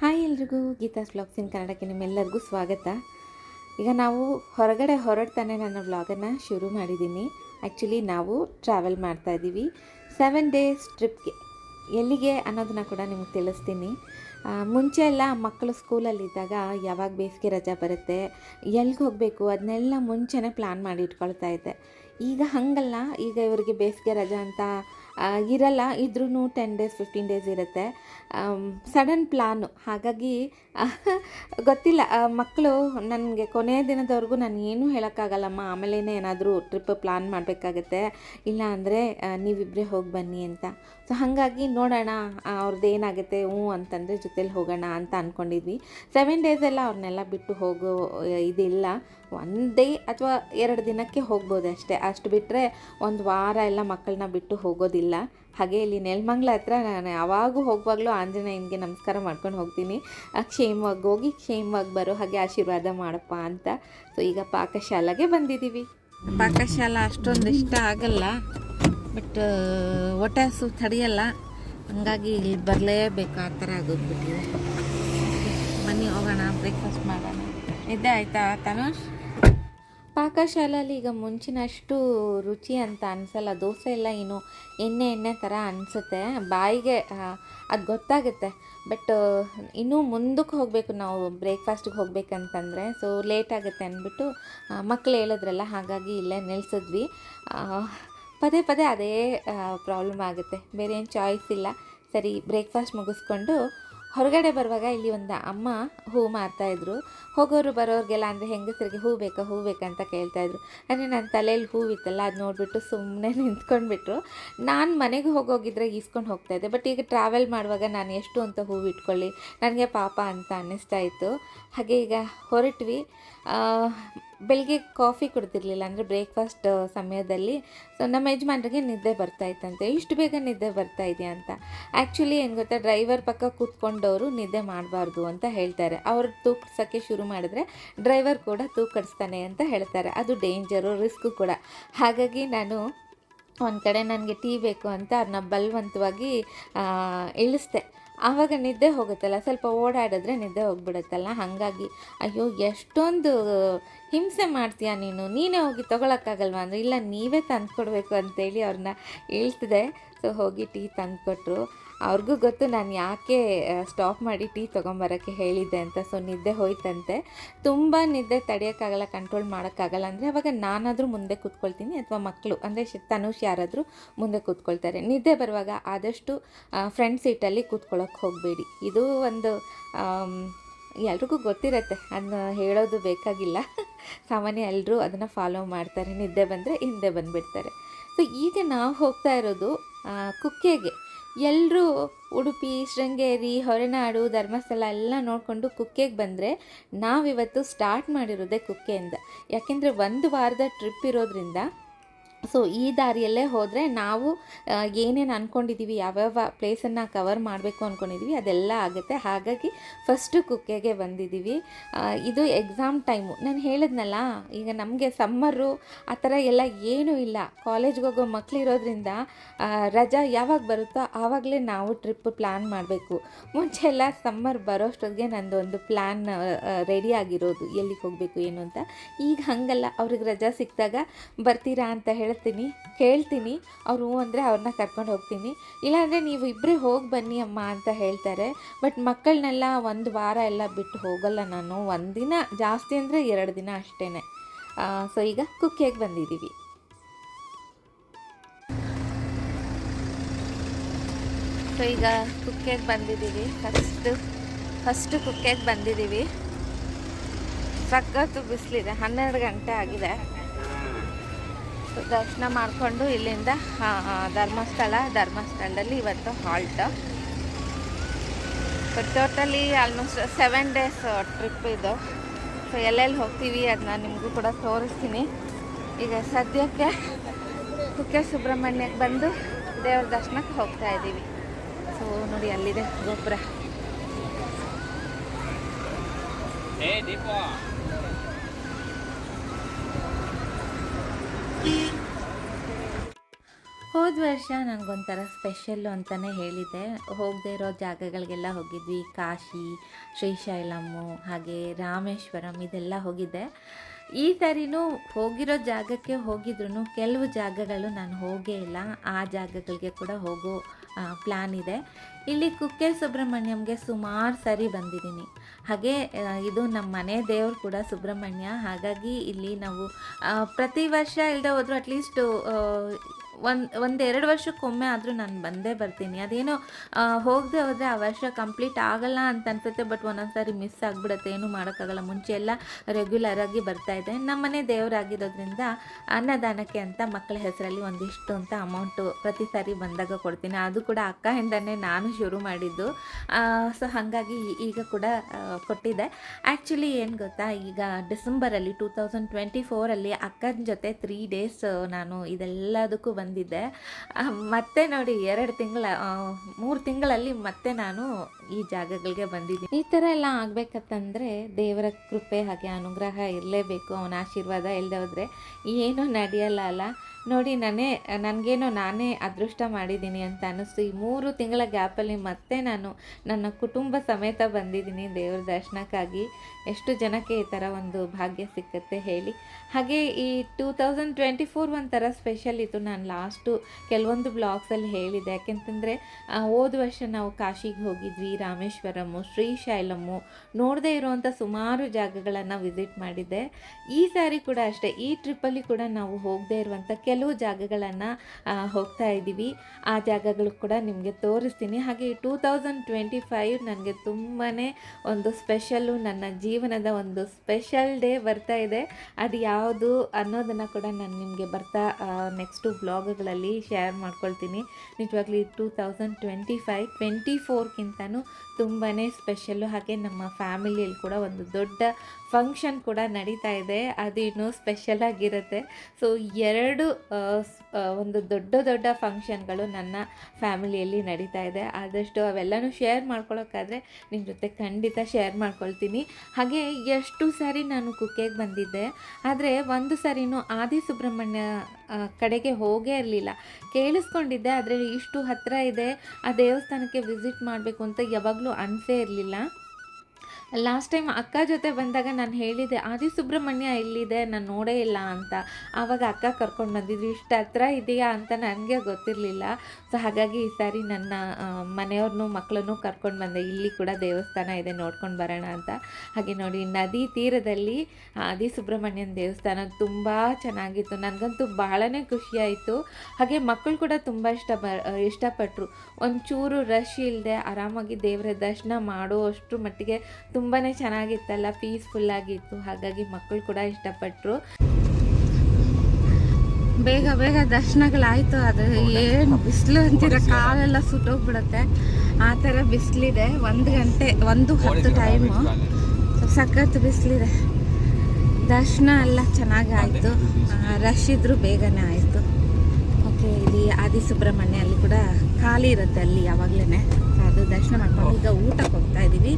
Hi ಎಲ್ರಿಗೂ, Geetha's blogs ಇನ್ ಕನ್ನಡಕ್ಕೆ ನಿಮ್ಮೆಲ್ಲರಿಗೂ ಸ್ವಾಗತ. ಈಗ ನಾವು ಹೊರಗಡೆ ಹೊರಡ್ತಾನೆ ನನ್ನ ವ್ಲಾಗನ್ನು ಶುರು ಮಾಡಿದ್ದೀನಿ ಆ್ಯಕ್ಚುಲಿ ನಾವು ಟ್ರಾವೆಲ್ ಮಾಡ್ತಾ ಇದ್ದೀವಿ ಸೆವೆನ್ ಡೇಸ್ ಟ್ರಿಪ್ಗೆ ಎಲ್ಲಿಗೆ ಅನ್ನೋದನ್ನ ಕೂಡ ನಿಮ್ಗೆ ತಿಳಿಸ್ತೀನಿ. ಮುಂಚೆ ಎಲ್ಲ ಮಕ್ಕಳು ಸ್ಕೂಲಲ್ಲಿದ್ದಾಗ ಯಾವಾಗ ಬೇಸಿಗೆ ರಜೆ ಬರುತ್ತೆ ಎಲ್ಲಿಗೆ ಹೋಗಬೇಕು ಅದನ್ನೆಲ್ಲ ಮುಂಚೆನೇ ಪ್ಲ್ಯಾನ್ ಮಾಡಿ ಇಟ್ಕೊಳ್ತಾ ಇದ್ದೆ. ಈಗ ಹಾಗಲ್ಲ, ಈಗ ಇವರಿಗೆ ಬೇಸಿಗೆ ರಜಾ ಅಂತ ಇರಲ್ಲ. ಇದ್ರೂ ಟೆನ್ ಡೇಸ್ ಫಿಫ್ಟೀನ್ ಡೇಸ್ ಇರುತ್ತೆ. ಸಡನ್ ಪ್ಲಾನು ಹಾಗಾಗಿ ಗೊತ್ತಿಲ್ಲ. ಮಕ್ಕಳು ನನಗೆ ಕೊನೆಯ ದಿನದವರೆಗೂ ನಾನು ಏನೂ ಹೇಳೋಕ್ಕಾಗಲ್ಲಮ್ಮ. ಆಮೇಲೆ ಏನಾದರೂ ಟ್ರಿಪ್ ಪ್ಲಾನ್ ಮಾಡಬೇಕಾಗತ್ತೆ. ಇಲ್ಲ ಅಂದರೆ ನೀವಿಬ್ಬರೇ ಹೋಗಿ ಬನ್ನಿ ಅಂತ. ಸೊ ಹಾಗಾಗಿ ನೋಡೋಣ. ಅವ್ರದ್ದು ಏನಾಗುತ್ತೆ, ಹ್ಞೂ ಅಂತಂದರೆ ಜೊತೇಲಿ ಹೋಗೋಣ ಅಂತ ಅಂದ್ಕೊಂಡಿದ್ವಿ ಸೆವೆನ್ ಡೇಸೆಲ್ಲ ಅವ್ರನ್ನೆಲ್ಲ ಬಿಟ್ಟು ಹೋಗೋ, ಇದಿಲ್ಲ. ಡೇ ಅಥವಾ ಎರಡು ದಿನಕ್ಕೆ ಹೋಗ್ಬೋದು ಅಷ್ಟೇ. ಅಷ್ಟು ಬಿಟ್ಟರೆ ಒಂದು ವಾರ ಎಲ್ಲ ಮಕ್ಕಳನ್ನ ಬಿಟ್ಟು ಹೋಗೋದಿಲ್ಲ. ಹಾಗೆ ಇಲ್ಲಿ ನೆಲಮಂಗ್ಲ ಹತ್ರ ನಾನು ಯಾವಾಗೂ ಹೋಗುವಾಗಲೂ ಆಂಜನೇಯನಿಗೆ ನಮಸ್ಕಾರ ಮಾಡ್ಕೊಂಡು ಹೋಗ್ತೀನಿ. ಕ್ಷೇಮವಾಗಿ ಹೋಗಿ, ಕ್ಷೇಮವಾಗಿ ಬರೋ ಹಾಗೆ ಆಶೀರ್ವಾದ ಮಾಡಪ್ಪ ಅಂತ. ಸೊ ಈಗ ಪಾಕಶಾಲೆಗೆ ಬಂದಿದ್ದೀವಿ. ಪಾಕಶಾಲೆ ಅಷ್ಟೊಂದು ಇಷ್ಟ ಆಗಲ್ಲ. ಬಟ್ ಹೊಟ್ಟೆ ಹಸು ತಡೆಯಲ್ಲ. ಹಂಗಾಗಿ ಇಲ್ಲಿ ಬರಲೇಬೇಕು ಆ ಥರ ಆಗೋಗ್ಬಿಟ್ಟಿದೆ. ಮನೆ ಹೋಗೋಣ ಬ್ರೇಕ್ಫಾಸ್ಟ್ ಮಾಡೋಣ. ನಿದ್ದೆ ಆಯಿತಾ, ತನುಷ್? ಪಾಕಶಾಲೆಯಲ್ಲಿ ಈಗ ಮುಂಚಿನಷ್ಟು ರುಚಿ ಅಂತ ಅನಿಸಲ್ಲ, ದೋಸೆ ಎಲ್ಲ ಏನು ಎಣ್ಣೆ ಎಣ್ಣೆ ಥರ ಅನಿಸುತ್ತೆ. ಬಾಯಿಗೆ ಅದು ಗೊತ್ತಾಗುತ್ತೆ. ಬಟ್, ಇನ್ನೂ ಮುಂದಕ್ಕೆ ಹೋಗಬೇಕು, ನಾವು ಬ್ರೇಕ್ಫಾಸ್ಟಿಗೆ ಹೋಗ್ಬೇಕಂತಂದರೆ, ಸೊ ಲೇಟ್ ಆಗುತ್ತೆ ಅಂದ್ಬಿಟ್ಟು ಮಕ್ಕಳು ಹೇಳಿದ್ರಲ್ಲ ಹಾಗಾಗಿ ಇಲ್ಲೇ ನಿಲ್ಸಿದ್ವಿ. ಪದೇ ಪದೇ ಅದೇ ಪ್ರಾಬ್ಲಮ್ ಆಗುತ್ತೆ. ಬೇರೆ ಏನು ಚಾಯ್ಸ್ ಇಲ್ಲ. ಸರಿ, ಬ್ರೇಕ್ಫಾಸ್ಟ್ ಮುಗಿಸ್ಕೊಂಡು ಹೊರಗಡೆ ಬರುವಾಗ ಇಲ್ಲಿ ಒಂದು ಅಮ್ಮ ಹೂ ಮಾರ್ತಾಯಿದ್ರು ಹೋಗೋರು ಬರೋರಿಗೆಲ್ಲ ಅಂದರೆ ಹೆಂಗಸರಿಗೆ ಹೂ ಬೇಕಾ ಹೂ ಬೇಕಾ ಅಂತ ಕೇಳ್ತಾಯಿದ್ರು ಅಂದರೆ ನನ್ನ ತಲೆಯಲ್ಲಿ ಹೂವಿತ್ತಲ್ಲ ಅದು ನೋಡಿಬಿಟ್ಟು ಸುಮ್ಮನೆ ನಿಂತ್ಕೊಂಡ್ಬಿಟ್ರು. ನಾನು ಮನೆಗೆ ಹೋಗೋಗಿದ್ರೆ ಈಸ್ಕೊಂಡು ಹೋಗ್ತಾಯಿದ್ದೆ ಬಟ್ ಈಗ ಟ್ರಾವೆಲ್ ಮಾಡುವಾಗ ನಾನು ಎಷ್ಟು ಅಂತ ಹೂವು ಇಟ್ಕೊಳ್ಳಿ, ನನಗೆ ಪಾಪ ಅಂತ ಅನ್ನಿಸ್ತಾ ಇತ್ತು. ಹಾಗೆ ಈಗ ಹೊರಟ್ವಿ. ಬೆಳಿಗ್ಗೆ ಕಾಫಿ ಕುಡ್ತಿರ್ಲಿಲ್ಲ ಅಂದರೆ ಬ್ರೇಕ್ಫಾಸ್ಟ್ ಸಮಯದಲ್ಲಿ. ಸೊ ನಮ್ಮ ಯಜಮಾನ್ರಿಗೆ ನಿದ್ದೆ ಬರ್ತಾ ಇತ್ತಂತೆ. ಇಷ್ಟು ಬೇಗ ನಿದ್ದೆ ಬರ್ತಾ ಇದೆಯಾ ಅಂತ. ಆ್ಯಕ್ಚುಲಿ ಏನು ಗೊತ್ತಾ ಡ್ರೈವರ್ ಪಕ್ಕ ಕೂತ್ಕೊಂಡವರು ನಿದ್ದೆ ಮಾಡಬಾರ್ದು ಅಂತ ಹೇಳ್ತಾರೆ. ಅವ್ರು ತೂಕಿಸೋಕ್ಕೆ ಶುರು ಮಾಡಿದ್ರೆ ಡ್ರೈವರ್ ಕೂಡ ತೂಕಡಿಸ್ತಾನೆ ಅಂತ ಹೇಳ್ತಾರೆ. ಅದು ಡೇಂಜರು ರಿಸ್ಕು ಕೂಡ. ಹಾಗಾಗಿ ನಾನು ಒಂದು ಕಡೆ ನನಗೆ ಟೀ ಬೇಕು ಅಂತ ಅವ್ರನ್ನ ಬಲವಂತವಾಗಿ ಇಳಿಸ್ದೆ. ಆವಾಗ ನಿದ್ದೆ ಹೋಗುತ್ತಲ್ಲ, ಸ್ವಲ್ಪ ಓಡಾಡಿದ್ರೆ ನಿದ್ದೆ ಹೋಗ್ಬಿಡುತ್ತಲ್ಲ. ಹಾಗಾಗಿ, ಅಯ್ಯೋ, ಎಷ್ಟೊಂದು ಹಿಂಸೆ ಮಾಡ್ತೀಯ ನೀನು? ನೀನೇ ಹೋಗಿ ತೊಗೊಳಕ್ಕಾಗಲ್ವಾ? ಅಂದರೆ, ಇಲ್ಲ, ನೀವೇ ತಂದು ಕೊಡಬೇಕು ಅಂತೇಳಿ ಅವ್ರನ್ನ ಹೇಳ್ತಿದೆ. ಸೊ ಹೋಗಿ ಟೀ ತಂದು ಕೊಟ್ಟರು ಅವ್ರಿಗೂ ಗೊತ್ತು ನಾನು ಯಾಕೆ ಸ್ಟಾಪ್ ಮಾಡಿ ಟೀ ತೊಗೊಂಬರೋಕ್ಕೆ ಹೇಳಿದ್ದೆ ಅಂತ. ಸೊ ನಿದ್ದೆ ಹೋಯ್ತಂತೆ. ತುಂಬ ನಿದ್ದೆ ತಡೆಯೋಕ್ಕಾಗಲ್ಲ ಕಂಟ್ರೋಲ್ ಮಾಡೋಕ್ಕಾಗಲ್ಲ ಅಂದರೆ ಅವಾಗ ನಾನಾದರೂ ಮುಂದೆ ಕೂತ್ಕೊಳ್ತೀನಿ ಅಥವಾ ಮಕ್ಕಳು ಅಂದರೆ ತನುಷ್ ಯಾರಾದರೂ ಮುಂದೆ ಕೂತ್ಕೊಳ್ತಾರೆ. ನಿದ್ದೆ ಬರುವಾಗ ಆದಷ್ಟು ಫ್ರಂಟ್ ಸೀಟಲ್ಲಿ ಕೂತ್ಕೊಳ್ಳೋಕೆ ಹೋಗಬೇಡಿ. ಇದು ಒಂದು ಎಲ್ರಿಗೂ ಗೊತ್ತಿರತ್ತೆ. ಅದನ್ನ ಹೇಳೋದು ಬೇಕಾಗಿಲ್ಲ. ಸಾಮಾನ್ಯ ಎಲ್ಲರೂ ಅದನ್ನು ಫಾಲೋ ಮಾಡ್ತಾರೆ. ನಿದ್ದೆ ಬಂದರೆ ಹಿಂದೆ ಬಂದುಬಿಡ್ತಾರೆ. ಸೊ ಈಗ ನಾವು ಹೋಗ್ತಾ ಇರೋದು ಕುಕ್ಕೆಗೆ. ಎಲ್ಲರೂ ಉಡುಪಿ, ಶೃಂಗೇರಿ, ಹೊರನಾಡು, ಧರ್ಮಸ್ಥಳ ಎಲ್ಲ ನೋಡಿಕೊಂಡು ಕುಕ್ಕೆಗೆ ಬಂದರೆ ನಾವಿವತ್ತು ಸ್ಟಾರ್ಟ್ ಮಾಡಿರೋದೇ ಕುಕ್ಕೆಯಿಂದ. ಯಾಕೆಂದರೆ ಒಂದು ವಾರದ ಟ್ರಿಪ್ ಇರೋದ್ರಿಂದ ಸೊ ಈ ದಾರಿಯಲ್ಲೇ ಹೋದರೆ ನಾವು ಏನೇನು ಅಂದ್ಕೊಂಡಿದ್ದೀವಿ ಯಾವ್ಯಾವ ಪ್ಲೇಸನ್ನು ಕವರ್ ಮಾಡಬೇಕು ಅಂದ್ಕೊಂಡಿದ್ದೀವಿ ಅದೆಲ್ಲ ಆಗುತ್ತೆ. ಹಾಗಾಗಿ ಫಸ್ಟು ಕುಕ್ಕೆಗೆ ಬಂದಿದ್ದೀವಿ ಇದು ಎಕ್ಸಾಮ್ ಟೈಮು ನಾನು ಹೇಳಿದ್ನಲ್ಲ, ಈಗ ನಮಗೆ ಸಮ್ಮರು ಆ ಥರ ಎಲ್ಲ ಏನೂ ಇಲ್ಲ. ಕಾಲೇಜ್ಗೆ ಹೋಗೋ ಮಕ್ಳು ಇರೋದ್ರಿಂದ ರಜಾ ಯಾವಾಗ ಬರುತ್ತೋ ಆವಾಗಲೇ ನಾವು ಟ್ರಿಪ್ ಪ್ಲ್ಯಾನ್ ಮಾಡಬೇಕು. ಮುಂಚೆ ಎಲ್ಲ ಸಮ್ಮರ್ ಬರೋಷ್ಟೊತ್ತಿಗೆ ನಂದೊಂದು ಪ್ಲ್ಯಾನ್ ರೆಡಿ ಆಗಿರೋದು. ಎಲ್ಲಿಗೆ ಹೋಗಬೇಕು, ಏನು ಅಂತ. ಈಗ ಹಾಗಲ್ಲ. ಅವ್ರಿಗೆ ರಜಾ ಸಿಕ್ಕಿದಾಗ ಬರ್ತೀರಾ ಅಂತ ಹೇಳ್ತೀನಿ, ಕೇಳ್ತೀನಿ, ಅವ್ರು ಅಂದರೆ ಅವ್ರನ್ನ ಕರ್ಕೊಂಡು ಹೋಗ್ತೀನಿ. ಇಲ್ಲಾಂದರೆ ನೀವು ಇಬ್ಬರೇ ಹೋಗಿ ಬನ್ನಿ ಅಮ್ಮ ಅಂತ ಹೇಳ್ತಾರೆ. ಬಟ್ ಮಕ್ಕಳನ್ನೆಲ್ಲ ಒಂದು ವಾರ ಎಲ್ಲ ಬಿಟ್ಟು ಹೋಗಲ್ಲ ನಾನು. ಒಂದಿನ ಜಾಸ್ತಿ ಅಂದರೆ ಎರಡು ದಿನ ಅಷ್ಟೇ ಸೊ ಈಗ ಕುಕ್ಕೆಗೆ ಬಂದಿದ್ದೀವಿ ಸೊ ಈಗ ಕುಕ್ಕೆಗೆ ಬಂದಿದ್ದೀವಿ ಫಸ್ಟು ಫಸ್ಟು ಕುಕ್ಕೆಗೆ ಬಂದಿದ್ದೀವಿ ಸಖತ್ತು ಬಿಸಿಲಿದೆ. ಹನ್ನೆರಡು ಗಂಟೆ ಆಗಿದೆ. ದರ್ಶನ ಮಾಡಿಕೊಂಡು ಇಲ್ಲಿಂದ ಧರ್ಮಸ್ಥಳ, ಧರ್ಮಸ್ಥಳದಲ್ಲಿ ಇವತ್ತು halt totally almost seven days trip ಇದು. ಸೊ ಎಲ್ಲೆಲ್ಲಿ ಹೋಗ್ತೀವಿ ಅದನ್ನ ನಿಮಗೂ ಕೂಡ ತೋರಿಸ್ತೀನಿ. ಈಗ ಸದ್ಯಕ್ಕೆ ಕುಕ್ಕೆ ಸುಬ್ರಹ್ಮಣ್ಯಕ್ಕೆ ಬಂದು ದೇವ್ರ ದರ್ಶನಕ್ಕೆ ಹೋಗ್ತಾ ಇದ್ದೀವಿ. ಸೊ ನೋಡಿ ಅಲ್ಲಿದೆ ಗೋಪುರ. ಹೋದ ವರ್ಷ ನನಗೊಂಥರ ಸ್ಪೆಷಲ್ಲು ಅಂತಲೇ ಹೇಳಿದ್ದೆ. ಹೋಗದೆ ಇರೋ ಜಾಗಗಳಿಗೆಲ್ಲ ಹೋಗಿದ್ವಿ. ಕಾಶಿ, ಶ್ರೀಶೈಲಮ್ಮು, ಹಾಗೆ ರಾಮೇಶ್ವರಂ ಇದೆಲ್ಲ ಹೋಗಿದ್ದೆ. ಈ ಸರಿನೂ ಹೋಗಿರೋ ಜಾಗಕ್ಕೆ ಹೋಗಿದ್ರು ಕೆಲವು ಜಾಗಗಳು ನಾನು ಹೋಗೇ ಇಲ್ಲ. ಆ ಜಾಗಗಳಿಗೆ ಕೂಡ ಹೋಗೋ ಪ್ಲ್ಯಾನ್ ಇದೆ. ಇಲ್ಲಿ ಕುಕ್ಕೆ ಸುಬ್ರಹ್ಮಣ್ಯಂಗೆ ಸುಮಾರು ಸರಿ ಬಂದಿದ್ದೀನಿ. ಹಾಗೆ ಇದು ನಮ್ಮ ಮನೆ ದೇವರು ಕೂಡ ಸುಬ್ರಹ್ಮಣ್ಯ. ಹಾಗಾಗಿ ಇಲ್ಲಿ ನಾವು ಪ್ರತಿ ವರ್ಷ ಇಲ್ಲದೆ ಹೋದರೂ ಅಟ್ಲೀಸ್ಟ್ ಒಂದು ಒಂದೆರಡು ವರ್ಷಕ್ಕೊಮ್ಮೆ ಆದರೂ ನಾನು ಬಂದೇ ಬರ್ತೀನಿ. ಅದೇನೋ ಹೋಗದೆ ಹೋದರೆ ಆ ವರ್ಷ ಕಂಪ್ಲೀಟ್ ಆಗಲ್ಲ ಅಂತ ಅನ್ಸುತ್ತೆ, ಬಟ್ ಒಂದೊಂದು ಸಾರಿ ಮಿಸ್ ಆಗಿಬಿಡುತ್ತೆ, ಏನೂ ಮಾಡೋಕ್ಕಾಗಲ್ಲ. ಮುಂಚೆ ಎಲ್ಲ ರೆಗ್ಯುಲರಾಗಿ ಬರ್ತಾ ಇದೆ ನಮ್ಮನೆ ದೇವರಾಗಿರೋದ್ರಿಂದ ಅನ್ನದಾನಕ್ಕೆ ಅಂತ ಮಕ್ಕಳ ಹೆಸರಲ್ಲಿ ಒಂದಿಷ್ಟು ಅಂತ ಅಮೌಂಟು ಪ್ರತಿ ಸಾರಿ ಬಂದಾಗ ಕೊಡ್ತೀನಿ. ಅದು ಕೂಡ ಅಕ್ಕಯಿಂದನೇ ನಾನು ಶುರು ಮಾಡಿದ್ದು. ಸೊ ಹಾಗಾಗಿ ಈಗ ಕೂಡ ಕೊಟ್ಟಿದೆ ಆ್ಯಕ್ಚುಲಿ ಏನು ಗೊತ್ತಾ, ಈಗ ಡಿಸೆಂಬರಲ್ಲಿ ಟೂ ತೌಸಂಡ್ ಟ್ವೆಂಟಿ ಫೋರಲ್ಲಿ ಅಕ್ಕನ ಜೊತೆ ತ್ರೀ ಡೇಸ್ ನಾನು ಇದೆಲ್ಲದಕ್ಕೂ ಬಂದಿದ್ದೆ. ಮತ್ತೆ ನೋಡಿ ಎರಡು ತಿಂಗಳ ಮೂರು ತಿಂಗಳಲ್ಲಿ ಮತ್ತೆ ನಾನು ಈ ಜಾಗಗಳಿಗೆ ಬಂದಿದ್ದೀನಿ. ಈ ಥರ ಎಲ್ಲ ಆಗಬೇಕಂತಂದರೆ ದೇವರ ಕೃಪೆ ಹಾಗೆ ಅನುಗ್ರಹ ಇರಲೇಬೇಕು, ಅವನ ಆಶೀರ್ವಾದ ಇಲ್ಲದೆ ಹೋದರೆ ಏನೂ ನಡೆಯಲ್ಲ ಅಲ್ಲ. ನೋಡಿ ನಾನೇ, ನನಗೇನೋ ನಾನೇ ಅದೃಷ್ಟ ಮಾಡಿದ್ದೀನಿ ಅಂತ ಅನ್ನಿಸ್ತು. ಈ ಮೂರು ತಿಂಗಳ ಗ್ಯಾಪಲ್ಲಿ ಮತ್ತೆ ನಾನು ನನ್ನ ಕುಟುಂಬ ಸಮೇತ ಬಂದಿದ್ದೀನಿ ದೇವ್ರ ದರ್ಶನಕ್ಕಾಗಿ. ಎಷ್ಟು ಜನಕ್ಕೆ ಈ ಥರ ಒಂದು ಭಾಗ್ಯ ಸಿಕ್ಕತ್ತೆ ಹೇಳಿ. ಹಾಗೆ ಈ ಟೂ ತೌಸಂಡ್ ಟ್ವೆಂಟಿ ಫೋರ್ ಒಂಥರ ಸ್ಪೆಷಲ್ ಇತ್ತು. ನಾನು ಲಾಸ್ಟು ಕೆಲವೊಂದು ಬ್ಲಾಗ್ಸಲ್ಲಿ ಹೇಳಿದೆ. ಯಾಕೆಂತಂದರೆ ಹೋದ ವರ್ಷ ನಾವು ಕಾಶಿಗೆ ಹೋಗಿದ್ವಿ ರಾಮೇಶ್ವರಮು ಶ್ರೀಶೈಲಮ್ಮು ನೋಡದೇ ಇರುವಂಥ ಸುಮಾರು ಜಾಗಗಳನ್ನು ವಿಸಿಟ್ ಮಾಡಿದ್ದೆ ಈ ಸಾರಿ ಕೂಡ ಅಷ್ಟೇ, ಈ ಟ್ರಿಪ್ಪಲ್ಲಿ ಕೂಡ ನಾವು ಹೋಗದೇ ಇರುವಂಥ ಕೆಲವು ಜಾಗಗಳನ್ನು ಹೋಗ್ತಾ ಇದ್ದೀವಿ. ಆ ಜಾಗಗಳು ಕೂಡ ನಿಮಗೆ ತೋರಿಸ್ತೀನಿ. ಹಾಗೆ ಟೂ ತೌಸಂಡ್ ಟ್ವೆಂಟಿ ಫೈವ್ ನನಗೆ ತುಂಬಾ ಒಂದು ಸ್ಪೆಷಲ್ಲು ನನ್ನ ಜೀವನದ ಒಂದು ಸ್ಪೆಷಲ್ ಡೇ ಬರ್ತಾ ಇದೆ. ಅದು ಯಾವುದು ಅನ್ನೋದನ್ನು ಕೂಡ ನಾನು ನಿಮಗೆ ಬರ್ತಾ ನೆಕ್ಸ್ಟು ಬ್ಲಾಗ್ಗಳಲ್ಲಿ ಶೇರ್ ಮಾಡ್ಕೊಳ್ತೀನಿ. ನಿಜವಾಗ್ಲೂ two thousand twenty five twenty ಫೋರ್ಗಿಂತನೂ ತುಂಬಾ ಸ್ಪೆಷಲ್ಲು ಹಾಗೆ ನಮ್ಮ ಫ್ಯಾಮಿಲಿಯಲ್ಲಿ ಕೂಡ ಒಂದು ದೊಡ್ಡ ಫಂಕ್ಷನ್ ಕೂಡ ನಡೀತಾ ಇದೆ. ಅದು ಇನ್ನೂ ಸ್ಪೆಷಲ್ ಆಗಿರುತ್ತೆ. ಸೊ ಎರಡು ಒಂದು ದೊಡ್ಡ ದೊಡ್ಡ ಫಂಕ್ಷನ್ಗಳು ನನ್ನ ಫ್ಯಾಮಿಲಿಯಲ್ಲಿ ನಡೀತಾ ಇದೆ. ಆದಷ್ಟು ಅವೆಲ್ಲನೂ ಶೇರ್ ಮಾಡ್ಕೊಳ್ಳೋಕ್ಕಾದರೆ ನಿಮ್ಮ ಜೊತೆ ಖಂಡಿತ ಶೇರ್ ಮಾಡ್ಕೊಳ್ತೀನಿ. ಹಾಗೆ ಎಷ್ಟು ಸಾರಿ ನಾನು ಕುಕ್ಕೆಗೆ ಬಂದಿದ್ದೆ, ಆದರೆ ಒಂದು ಸಾರಿನೂ ಆದಿ ಸುಬ್ರಹ್ಮಣ್ಯ ಕಡೆಗೆ ಹೋಗೇ ಇರಲಿಲ್ಲ. ಕೇಳಿಸ್ಕೊಂಡಿದ್ದೆ, ಆದರೆ ಇಷ್ಟು ಹತ್ತಿರ ಇದೆ, ಆ ದೇವಸ್ಥಾನಕ್ಕೆ ವಿಸಿಟ್ ಮಾಡಬೇಕು ಅಂತ ಯಾವಾಗಲೂ ಅನಿಸೇ ಇರಲಿಲ್ಲ ಲಾಸ್ಟ್ ಟೈಮ್ ಅಕ್ಕ ಜೊತೆ ಬಂದಾಗ ನಾನು ಹೇಳಿದೆ, ಆದಿ ಸುಬ್ರಹ್ಮಣ್ಯ ಎಲ್ಲಿದೆ ನಾನು ನೋಡೇ ಇಲ್ಲ ಅಂತ. ಆವಾಗ ಅಕ್ಕ ಕರ್ಕೊಂಡು ಬಂದಿದ್ರು, ಇಷ್ಟು ಹತ್ರ ಇದೆಯಾ ಅಂತ ನನಗೆ ಗೊತ್ತಿರಲಿಲ್ಲ. ಸೊ ಹಾಗಾಗಿ ಈ ಸಾರಿ ನನ್ನ ಮನೆಯವ್ರನ್ನು ಮನೆಯವ್ರನ್ನೂ ಮಕ್ಕಳನ್ನು ಕರ್ಕೊಂಡು ಬಂದೆ. ಇಲ್ಲಿ ಕೂಡ ದೇವಸ್ಥಾನ ಇದೆ, ನೋಡ್ಕೊಂಡು ಬರೋಣ ಅಂತ. ಹಾಗೆ ನೋಡಿ, ನದಿ ತೀರದಲ್ಲಿ ಆದಿ ಸುಬ್ರಹ್ಮಣ್ಯನ ದೇವಸ್ಥಾನ ತುಂಬ ಚೆನ್ನಾಗಿತ್ತು. ನನಗಂತೂ ಭಾಳನೇ ಖುಷಿಯಾಯಿತು ಹಾಗೆ ಮಕ್ಕಳು ಕೂಡ ತುಂಬ ಇಷ್ಟ ಬ ಇಷ್ಟಪಟ್ಟರು ಒಂಚೂರು ರಶ್ ಇಲ್ಲದೆ ಆರಾಮಾಗಿ ದೇವರ ದರ್ಶನ ಮಾಡೋ ಅಷ್ಟರ ಮಟ್ಟಿಗೆ ತುಂಬಾ ಚೆನ್ನಾಗಿತ್ತಲ್ಲ ಪೀಸ್ಫುಲ್ಲಾಗಿತ್ತು ಹಾಗಾಗಿ ಮಕ್ಕಳು ಕೂಡ ಇಷ್ಟಪಟ್ಟರು ಬೇಗ ಬೇಗ ದರ್ಶನಗಳಾಯಿತು ಅದು ಏನು ಬಿಸಿಲು ಅಂತೀರ ಕಾಲೆಲ್ಲ ಸುಟ್ಟೋಗ್ಬಿಡುತ್ತೆ. ಆ ಥರ ಬಿಸಿಲಿದೆ. ಒಂದು ಗಂಟೆ ಒಂದು ಹತ್ತು ಟೈಮು ಸಖತ್ ಬಿಸಿಲಿದೆ. ದರ್ಶನ ಎಲ್ಲ ಚೆನ್ನಾಗಿ ಆಯಿತು. ರಶ್ ಇದ್ರೂ ಬೇಗನೆ ಆಯಿತು. ಓಕೆ ಇಲ್ಲಿ ಆದಿ ಸುಬ್ರಹ್ಮಣ್ಯ ಅಲ್ಲಿ ಕೂಡ ಖಾಲಿ ಇರುತ್ತೆ ಅಲ್ಲಿ ಯಾವಾಗಲೇ ಅದು ದರ್ಶನ ಮಾಡ್ಕೊಂಡು ಈಗ ಊಟಕ್ಕೆ ಹೋಗ್ತಾ ಇದ್ದೀವಿ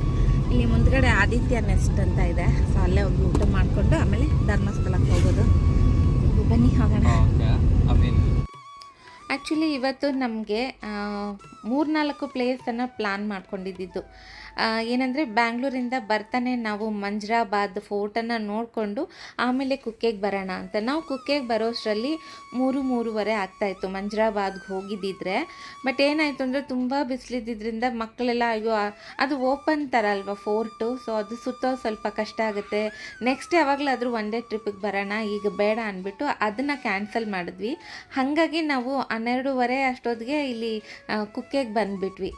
ಇಲ್ಲಿ ಮುಂದ್ಗಡೆ ಆದಿತ್ಯ ನೆಸ್ಟ್ ಅಂತ ಇದೆ. ಸೊ ಅಲ್ಲೇ ಹೋಗಿ ಊಟ ಮಾಡಿಕೊಂಡು ಆಮೇಲೆ ಧರ್ಮಸ್ಥಳಕ್ಕೆ ಹೋಗೋದು. ಬನ್ನಿ ಹೋಗೋಣ. ಆ್ಯಕ್ಚುಲಿ ಇವತ್ತು ನಮಗೆ ಮೂರ್ನಾಲ್ಕು ಪ್ಲೇಸನ್ನು ಪ್ಲ್ಯಾನ್ ಮಾಡ್ಕೊಂಡಿದ್ದು. ಏನಂದರೆ ಬ್ಯಾಂಗ್ಳೂರಿಂದ ಬರ್ತಾನೆ ನಾವು ಮಂಜ್ರಾಬಾದ್ ಫೋರ್ಟನ್ನು ನೋಡಿಕೊಂಡು ಆಮೇಲೆ ಕುಕ್ಕೆಗೆ ಬರೋಣ ಅಂತ. ನಾವು ಕುಕ್ಕೆಗೆ ಬರೋಷ್ಟರಲ್ಲಿ ಮೂರು, ಮೂರುವರೆ ಆಗ್ತಾಯಿತ್ತು ಮಂಜ್ರಾಬಾದ್ಗೆ ಹೋಗಿದ್ದಿದ್ರೆ. ಬಟ್ ಏನಾಯಿತು ಅಂದರೆ ತುಂಬ ಬಿಸಿಲಿದ್ದಿದ್ರಿಂದ ಮಕ್ಕಳೆಲ್ಲ, ಅಯ್ಯೋ ಅದು ಓಪನ್ ಥರ ಅಲ್ವಾ ಫೋರ್ಟು? ಸೊ ಅದು ಸುತ್ತೋ ಸ್ವಲ್ಪ ಕಷ್ಟ ಆಗುತ್ತೆ. ನೆಕ್ಸ್ಟ್ ಯಾವಾಗಲಾದರೂ ಒನ್ ಡೇ ಟ್ರಿಪ್ಪಿಗೆ ಬರೋಣ, ಈಗ ಬೇಡ ಅಂದ್ಬಿಟ್ಟು ಅದನ್ನು ಕ್ಯಾನ್ಸಲ್ ಮಾಡಿದ್ವಿ. ಹಾಗಾಗಿ ನಾವು ಹನ್ನೆರಡೂವರೆ ಅಷ್ಟೊತ್ತಿಗೆ ಇಲ್ಲಿ ಕುಕ್ಕೆಗೆ ಬಂದುಬಿಟ್ವಿ.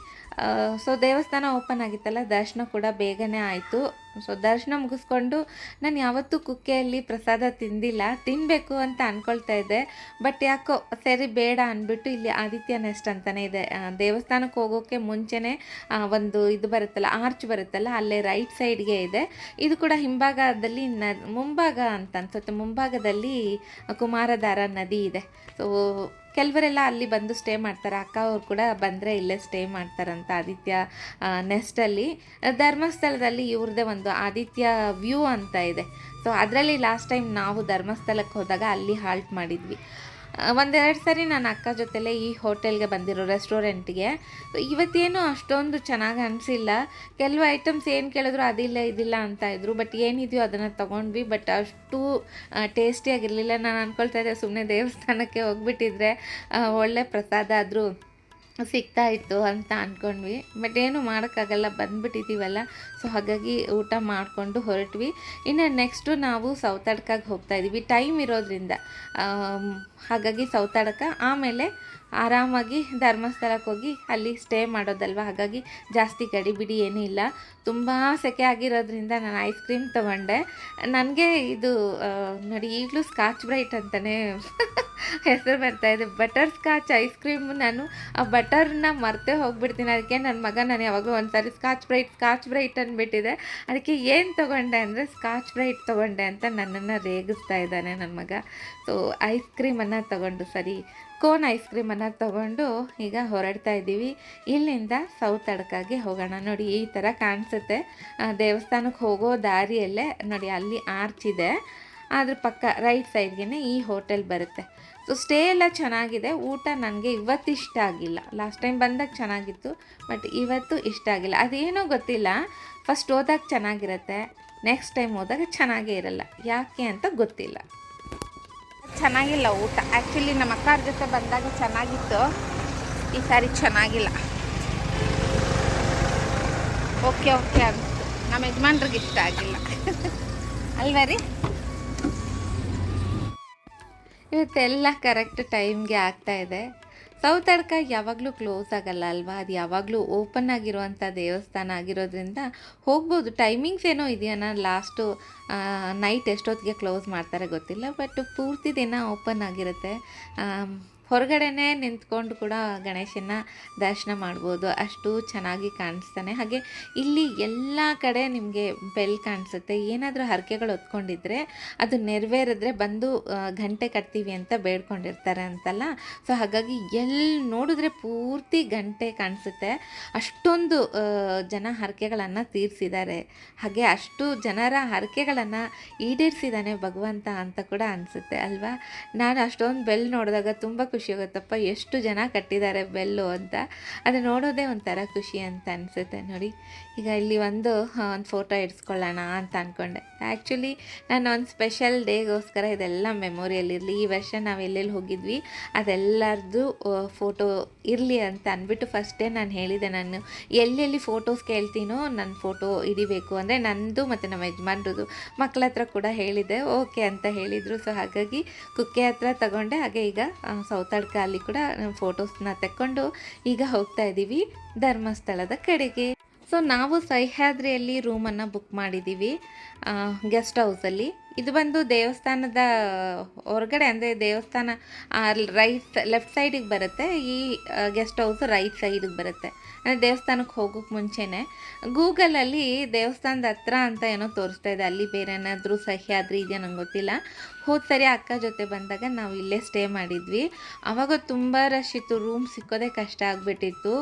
ಸೊ ದೇವಸ್ಥಾನ ಓಪನ್ ಆಗಿತ್ತಲ್ಲ ದರ್ಶನ ಕೂಡ ಬೇಗನೆ ಆಯಿತು. ಸೊ ದರ್ಶನ ಮುಗಿಸ್ಕೊಂಡು ನಾನು ಯಾವತ್ತೂ ಕುಕ್ಕೆಯಲ್ಲಿ ಪ್ರಸಾದ ತಿಂದಿಲ್ಲ ತಿನ್ನಬೇಕು ಅಂತ ಅಂದ್ಕೊಳ್ತಾ ಇದ್ದೆ. ಬಟ್ ಯಾಕೋ ಸರಿ ಬೇಡ ಅಂದ್ಬಿಟ್ಟು ಇಲ್ಲಿ ಆದಿತ್ಯ ನೆಸ್ಟ್ ಅಂತಲೇ ಇದೆ. ದೇವಸ್ಥಾನಕ್ಕೆ ಹೋಗೋಕ್ಕೆ ಮುಂಚೆನೇ ಒಂದು ಇದು ಬರುತ್ತಲ್ಲ ಆರ್ಚ್ ಬರುತ್ತಲ್ಲ, ಅಲ್ಲೇ ರೈಟ್ ಸೈಡ್ಗೆ ಇದೆ. ಇದು ಕೂಡ ಹಿಂಭಾಗದಲ್ಲಿ ನ, ಮುಂಭಾಗ ಅಂತ ಅನ್ಸುತ್ತೆ. ಮುಂಭಾಗದಲ್ಲಿ ಕುಮಾರಧಾರ ನದಿ ಇದೆ. ಸೊ ಕೆಲವರೆಲ್ಲ ಅಲ್ಲಿ ಬಂದು ಸ್ಟೇ ಮಾಡ್ತಾರೆ. ಅಕ್ಕ ಅವ್ರು ಕೂಡ ಬಂದರೆ ಇಲ್ಲೇ ಸ್ಟೇ ಮಾಡ್ತಾರಂತ ಆದಿತ್ಯ ನೆಸ್ಟಲ್ಲಿ ಧರ್ಮಸ್ಥಳದಲ್ಲಿ ಇವ್ರದ್ದೇ ಒಂದು ಆದಿತ್ಯ ವ್ಯೂ ಅಂತ ಇದೆ. ಸೊ ಅದರಲ್ಲಿ ಲಾಸ್ಟ್ ಟೈಮ್ ನಾವು ಧರ್ಮಸ್ಥಳಕ್ಕೆ ಹೋದಾಗ ಅಲ್ಲಿ ಹಾಲ್ಟ್ ಮಾಡಿದ್ವಿ. ಒಂದೆರಡು ಸರಿ ನಾನು ಅಕ್ಕ ಜೊತೆಲೇ ಈ ಹೋಟೆಲ್ಗೆ ಬಂದಿರೋ ರೆಸ್ಟೋರೆಂಟ್ಗೆ ಇವತ್ತೇನು ಅಷ್ಟೊಂದು ಚೆನ್ನಾಗಿ ಅನಿಸಿಲ್ಲ. ಕೆಲವು ಐಟಮ್ಸ್ ಏನು ಕೇಳಿದ್ರು ಅದಿಲ್ಲ, ಇದಿಲ್ಲ ಅಂತ ಇದ್ರು. ಬಟ್ ಏನಿದೆಯೋ ಅದನ್ನು ತೊಗೊಂಡ್ವಿ. ಬಟ್ ಅಷ್ಟು ಟೇಸ್ಟಿಯಾಗಿರಲಿಲ್ಲ ನಾನು ಅಂದ್ಕೊಳ್ತಾ ಇದ್ದೆ ಸುಮ್ಮನೆ ದೇವಸ್ಥಾನಕ್ಕೆ ಹೋಗ್ಬಿಟ್ಟಿದ್ರೆ ಒಳ್ಳೆ ಪ್ರಸಾದ ಆದರೂ ಸಿಗ್ತಾ ಇತ್ತು ಅಂತ ಅಂದ್ಕೊಂಡ್ವಿ ಬಟ್ ಏನು ಮಾಡೋಕ್ಕಾಗಲ್ಲ ಬಂದುಬಿಟ್ಟಿದ್ದೀವಲ್ಲ ಸೊ ಹಾಗಾಗಿ ಊಟ ಮಾಡಿಕೊಂಡು ಹೊರಟ್ವಿ. ಇನ್ನು ನೆಕ್ಸ್ಟು ನಾವು ಸೌತಡ್ಕಾಗೆ ಹೋಗ್ತಾ ಟೈಮ್ ಇರೋದ್ರಿಂದ. ಹಾಗಾಗಿ ಸೌತಡಕ ಆಮೇಲೆ ಆರಾಮಾಗಿ ಧರ್ಮಸ್ಥಳಕ್ಕೆ ಹೋಗಿ ಅಲ್ಲಿ ಸ್ಟೇ ಮಾಡೋದಲ್ವ? ಹಾಗಾಗಿ ಜಾಸ್ತಿ ಗಡಿಬಿಡಿ ಏನೂ ಇಲ್ಲ. ತುಂಬ ಸೆಕೆ ಆಗಿರೋದ್ರಿಂದ ನಾನು ಐಸ್ ಕ್ರೀಮ್ ತೊಗೊಂಡೆ. ನನಗೆ ಇದು ನೋಡಿ ಈಗಲೂ ಸ್ಕಾಚ್ ಬ್ರೈಟ್ ಅಂತಲೇ ಹೆಸರು ಬರ್ತಾ ಇದೆ. ಬಟರ್ ಸ್ಕಾಚ್ ಐಸ್ ಕ್ರೀಮ್ ನಾನು, ಆ ಬಟರ್ನ ಮರ್ತೇ ಹೋಗ್ಬಿಡ್ತೀನಿ. ಅದಕ್ಕೆ ನನ್ನ ಮಗ ನಾನು ಯಾವಾಗಲೂ ಒಂದ್ಸಾರಿ ಸ್ಕಾಚ್ ಬ್ರೈಟ್ ಸ್ಕಾಚ್ ಬ್ರೈಟ್ ಅಂದ್ಬಿಟ್ಟಿದೆ. ಅದಕ್ಕೆ ಏನು ತೊಗೊಂಡೆ ಅಂದರೆ ಸ್ಕಾಚ್ ಬ್ರೈಟ್ ತೊಗೊಂಡೆ ಅಂತ ನನ್ನನ್ನು ರೇಗಿಸ್ತಾ ಇದ್ದಾನೆ ನನ್ನ ಮಗ. ಸೊ ಐಸ್ ಕ್ರೀಮನ್ನು ತೊಗೊಂಡು ಸರಿ. ಕೋನ್ ಐಸ್ ಕ್ರೀಮನ್ನು ತೊಗೊಂಡು ಈಗ ಹೊರಡ್ತಾ ಇದ್ದೀವಿ. ಇಲ್ಲಿಂದ ಸೌತ್ ಅಡ್ಕಾಗೆ ಹೋಗೋಣ. ನೋಡಿ, ಈ ಥರ ಕಾಣಿಸುತ್ತೆ. ದೇವಸ್ಥಾನಕ್ಕೆ ಹೋಗೋ ದಾರಿಯಲ್ಲೇ ನೋಡಿ, ಅಲ್ಲಿ ಆರ್ಚ್ ಇದೆ. ಅದ್ರ ಪಕ್ಕ ರೈಟ್ ಸೈಡ್ಗೆ ಈ ಹೋಟೆಲ್ ಬರುತ್ತೆ. ಸೊ ಸ್ಟೇ ಎಲ್ಲ ಚೆನ್ನಾಗಿದೆ. ಊಟ ನನಗೆ ಇವತ್ತು ಇಷ್ಟ ಆಗಿಲ್ಲ. ಲಾಸ್ಟ್ ಟೈಮ್ ಬಂದಾಗ ಚೆನ್ನಾಗಿತ್ತು ಬಟ್ ಇವತ್ತು ಇಷ್ಟ ಆಗಿಲ್ಲ. ಅದೇನೂ ಗೊತ್ತಿಲ್ಲ. ಫಸ್ಟ್ ಹೋದಾಗ ಚೆನ್ನಾಗಿರುತ್ತೆ ನೆಕ್ಸ್ಟ್ ಟೈಮ್ ಹೋದಾಗ ಚೆನ್ನಾಗೇ ಇರಲ್ಲ. ಯಾಕೆ ಅಂತ ಗೊತ್ತಿಲ್ಲ. ಚೆನ್ನಾಗಿಲ್ಲ ಊಟ. ಆ್ಯಕ್ಚುಲಿ ನಮ್ಮ ಅಕ್ಕಾರ ಜೊತೆ ಬಂದಾಗ ಚೆನ್ನಾಗಿತ್ತು. ಈ ಸಾರಿ ಚೆನ್ನಾಗಿಲ್ಲ. ಓಕೆ ಓಕೆ ಅಂತ ನಮ್ಮ ಯಜಮಾನ್ರಿಗೆ ಇಷ್ಟ ಆಗಿಲ್ಲ. ಅಲ್ವಾ ರೀ? ಇವತ್ತೆಲ್ಲ ಕರೆಕ್ಟ್ ಟೈಮ್ಗೆ ಆಗ್ತಾ ಸೌತ್ ಅಡ್ಕ ಯಾವಾಗಲೂ ಕ್ಲೋಸ್ ಆಗಲ್ಲ ಅಲ್ವಾ? ಅದು ಯಾವಾಗಲೂ ಓಪನ್ ಆಗಿರುವಂಥ ದೇವಸ್ಥಾನ ಆಗಿರೋದ್ರಿಂದ ಹೋಗ್ಬೋದು. ಟೈಮಿಂಗ್ಸ್ ಏನೋ ಇದೆಯಾ? ಲಾಸ್ಟು ನೈಟ್ ಎಷ್ಟೊತ್ತಿಗೆ ಕ್ಲೋಸ್ ಮಾಡ್ತಾರೆ ಗೊತ್ತಿಲ್ಲ, ಬಟ್ ಪೂರ್ತಿ ದಿನ ಓಪನ್ ಆಗಿರುತ್ತೆ. ಹೊರಗಡೆನೇ ನಿಂತ್ಕೊಂಡು ಕೂಡ ಗಣೇಶನ ದರ್ಶನ ಮಾಡ್ಬೋದು. ಅಷ್ಟು ಚೆನ್ನಾಗಿ ಕಾಣಿಸ್ತಾನೆ. ಹಾಗೆ ಇಲ್ಲಿ ಎಲ್ಲ ಕಡೆ ನಿಮಗೆ ಬೆಲ್ ಕಾಣಿಸುತ್ತೆ. ಏನಾದರೂ ಹರಕೆಗಳು ಹೊತ್ಕೊಂಡಿದ್ರೆ ಅದು ನೆರವೇರಿದ್ರೆ ಬಂದು ಗಂಟೆ ಕಟ್ತೀವಿ ಅಂತ ಬೇಡ್ಕೊಂಡಿರ್ತಾರೆ ಅಂತಲ್ಲ. ಸೊ ಹಾಗಾಗಿ ಎಲ್ಲಿ ನೋಡಿದ್ರೆ ಪೂರ್ತಿ ಗಂಟೆ ಕಾಣಿಸುತ್ತೆ. ಅಷ್ಟೊಂದು ಜನ ಹರಕೆಗಳನ್ನು ತೀರಿಸಿದ್ದಾರೆ. ಹಾಗೆ ಅಷ್ಟು ಜನರ ಹರಕೆಗಳನ್ನು ಈಡೇರಿಸಿದ್ದಾನೆ ಭಗವಂತ ಅಂತ ಕೂಡ ಅನಿಸುತ್ತೆ ಅಲ್ವಾ? ನಾನು ಅಷ್ಟೊಂದು ಬೆಲ್ ನೋಡಿದಾಗ ತುಂಬ ಆಗುತ್ತಪ್ಪ ಎಷ್ಟು ಜನ ಕಟ್ಟಿದ್ದಾರೆ ಬೆಲ್ಲು ಅಂತ. ಅದು ನೋಡೋದೇ ಒಂಥರ ಖುಷಿ ಅಂತ ಅನಿಸುತ್ತೆ ನೋಡಿ. ಈಗ ಇಲ್ಲಿ ಒಂದು ಒಂದು ಫೋಟೋ ಇಡ್ಸ್ಕೊಳ್ಳೋಣ ಅಂತ ಅಂದ್ಕೊಂಡೆ ಆ್ಯಕ್ಚುಲಿ ನಾನು ಒಂದು ಸ್ಪೆಷಲ್ ಡೇಗೋಸ್ಕರ ಇದೆಲ್ಲ ಮೆಮೊರಿಯಲ್ಲಿರಲಿ ಈ ವರ್ಷ ನಾವು ಎಲ್ಲೆಲ್ಲಿ ಹೋಗಿದ್ವಿ ಅದೆಲ್ಲರದ್ದು ಫೋಟೋ ಇರಲಿ ಅಂತ ಅಂದ್ಬಿಟ್ಟು ಫಸ್ಟೇ ನಾನು ಹೇಳಿದೆ ನಾನು. ಎಲ್ಲೆಲ್ಲಿ ಫೋಟೋಸ್ ಕೇಳ್ತೀನೋ ನನ್ನ ಫೋಟೋ ಹಿಡಿಬೇಕು ಅಂದರೆ ನಂದು ಮತ್ತು ನಮ್ಮ ಯಜಮಾನ್ರದ್ದು ಮಕ್ಕಳ ಹತ್ರ ಕೂಡ ಹೇಳಿದೆ. ಓಕೆ ಅಂತ ಹೇಳಿದರು. ಸೊ ಹಾಗಾಗಿ ಕುಕ್ಕೆ ಹತ್ರ ತಗೊಂಡೆ. ಹಾಗೆ ಈಗ ಆ, ಸೌತಾಡ್ಕ ಅಲ್ಲಿ ಕೂಡ ಫೋಟೋಸ್ನ ತಕ್ಕೊಂಡು ಈಗ ಹೋಗ್ತಾ ಇದ್ದೀವಿ ಧರ್ಮಸ್ಥಳದ ಕಡೆಗೆ. ಸೊ ನಾವು ಸಹ್ಯಾದ್ರಿಯಲ್ಲಿ ರೂಮನ್ನು ಬುಕ್ ಮಾಡಿದ್ದೀವಿ ಗೆಸ್ಟ್ ಹೌಸಲ್ಲಿ ಇದು ಬಂದು ದೇವಸ್ಥಾನದ ಹೊರಗಡೆ, ಅಂದರೆ ದೇವಸ್ಥಾನ ರೈಟ್, ಲೆಫ್ಟ್ ಸೈಡಿಗೆ ಬರುತ್ತೆ. ಈ ಗೆಸ್ಟ್ ಹೌಸ್ ರೈಟ್ ಸೈಡಿಗೆ ಬರುತ್ತೆ. ಅಂದರೆ ದೇವಸ್ಥಾನಕ್ಕೆ ಹೋಗೋಕ್ಕೆ ಮುಂಚೆನೇ. ಗೂಗಲಲ್ಲಿ ದೇವಸ್ಥಾನದ ಹತ್ರ ಅಂತ ಏನೋ ತೋರಿಸ್ತಾ ಇದೆ. ಅಲ್ಲಿ ಬೇರೆ ಏನಾದರೂ ಸಹ್ಯಾದ್ರಿ ಇದೆಯಾ ನಂಗೆ ಗೊತ್ತಿಲ್ಲ. ಹೋದ ಸರಿ ಅಕ್ಕ ಜೊತೆ ಬಂದಾಗ ನಾವು ಇಲ್ಲೇ ಸ್ಟೇ ಮಾಡಿದ್ವಿ. ಆವಾಗ ತುಂಬ ರಶ್ ಇತ್ತು. ರೂಮ್ ಸಿಕ್ಕೋದೇ ಕಷ್ಟ ಆಗಿಬಿಟ್ಟಿತ್ತು.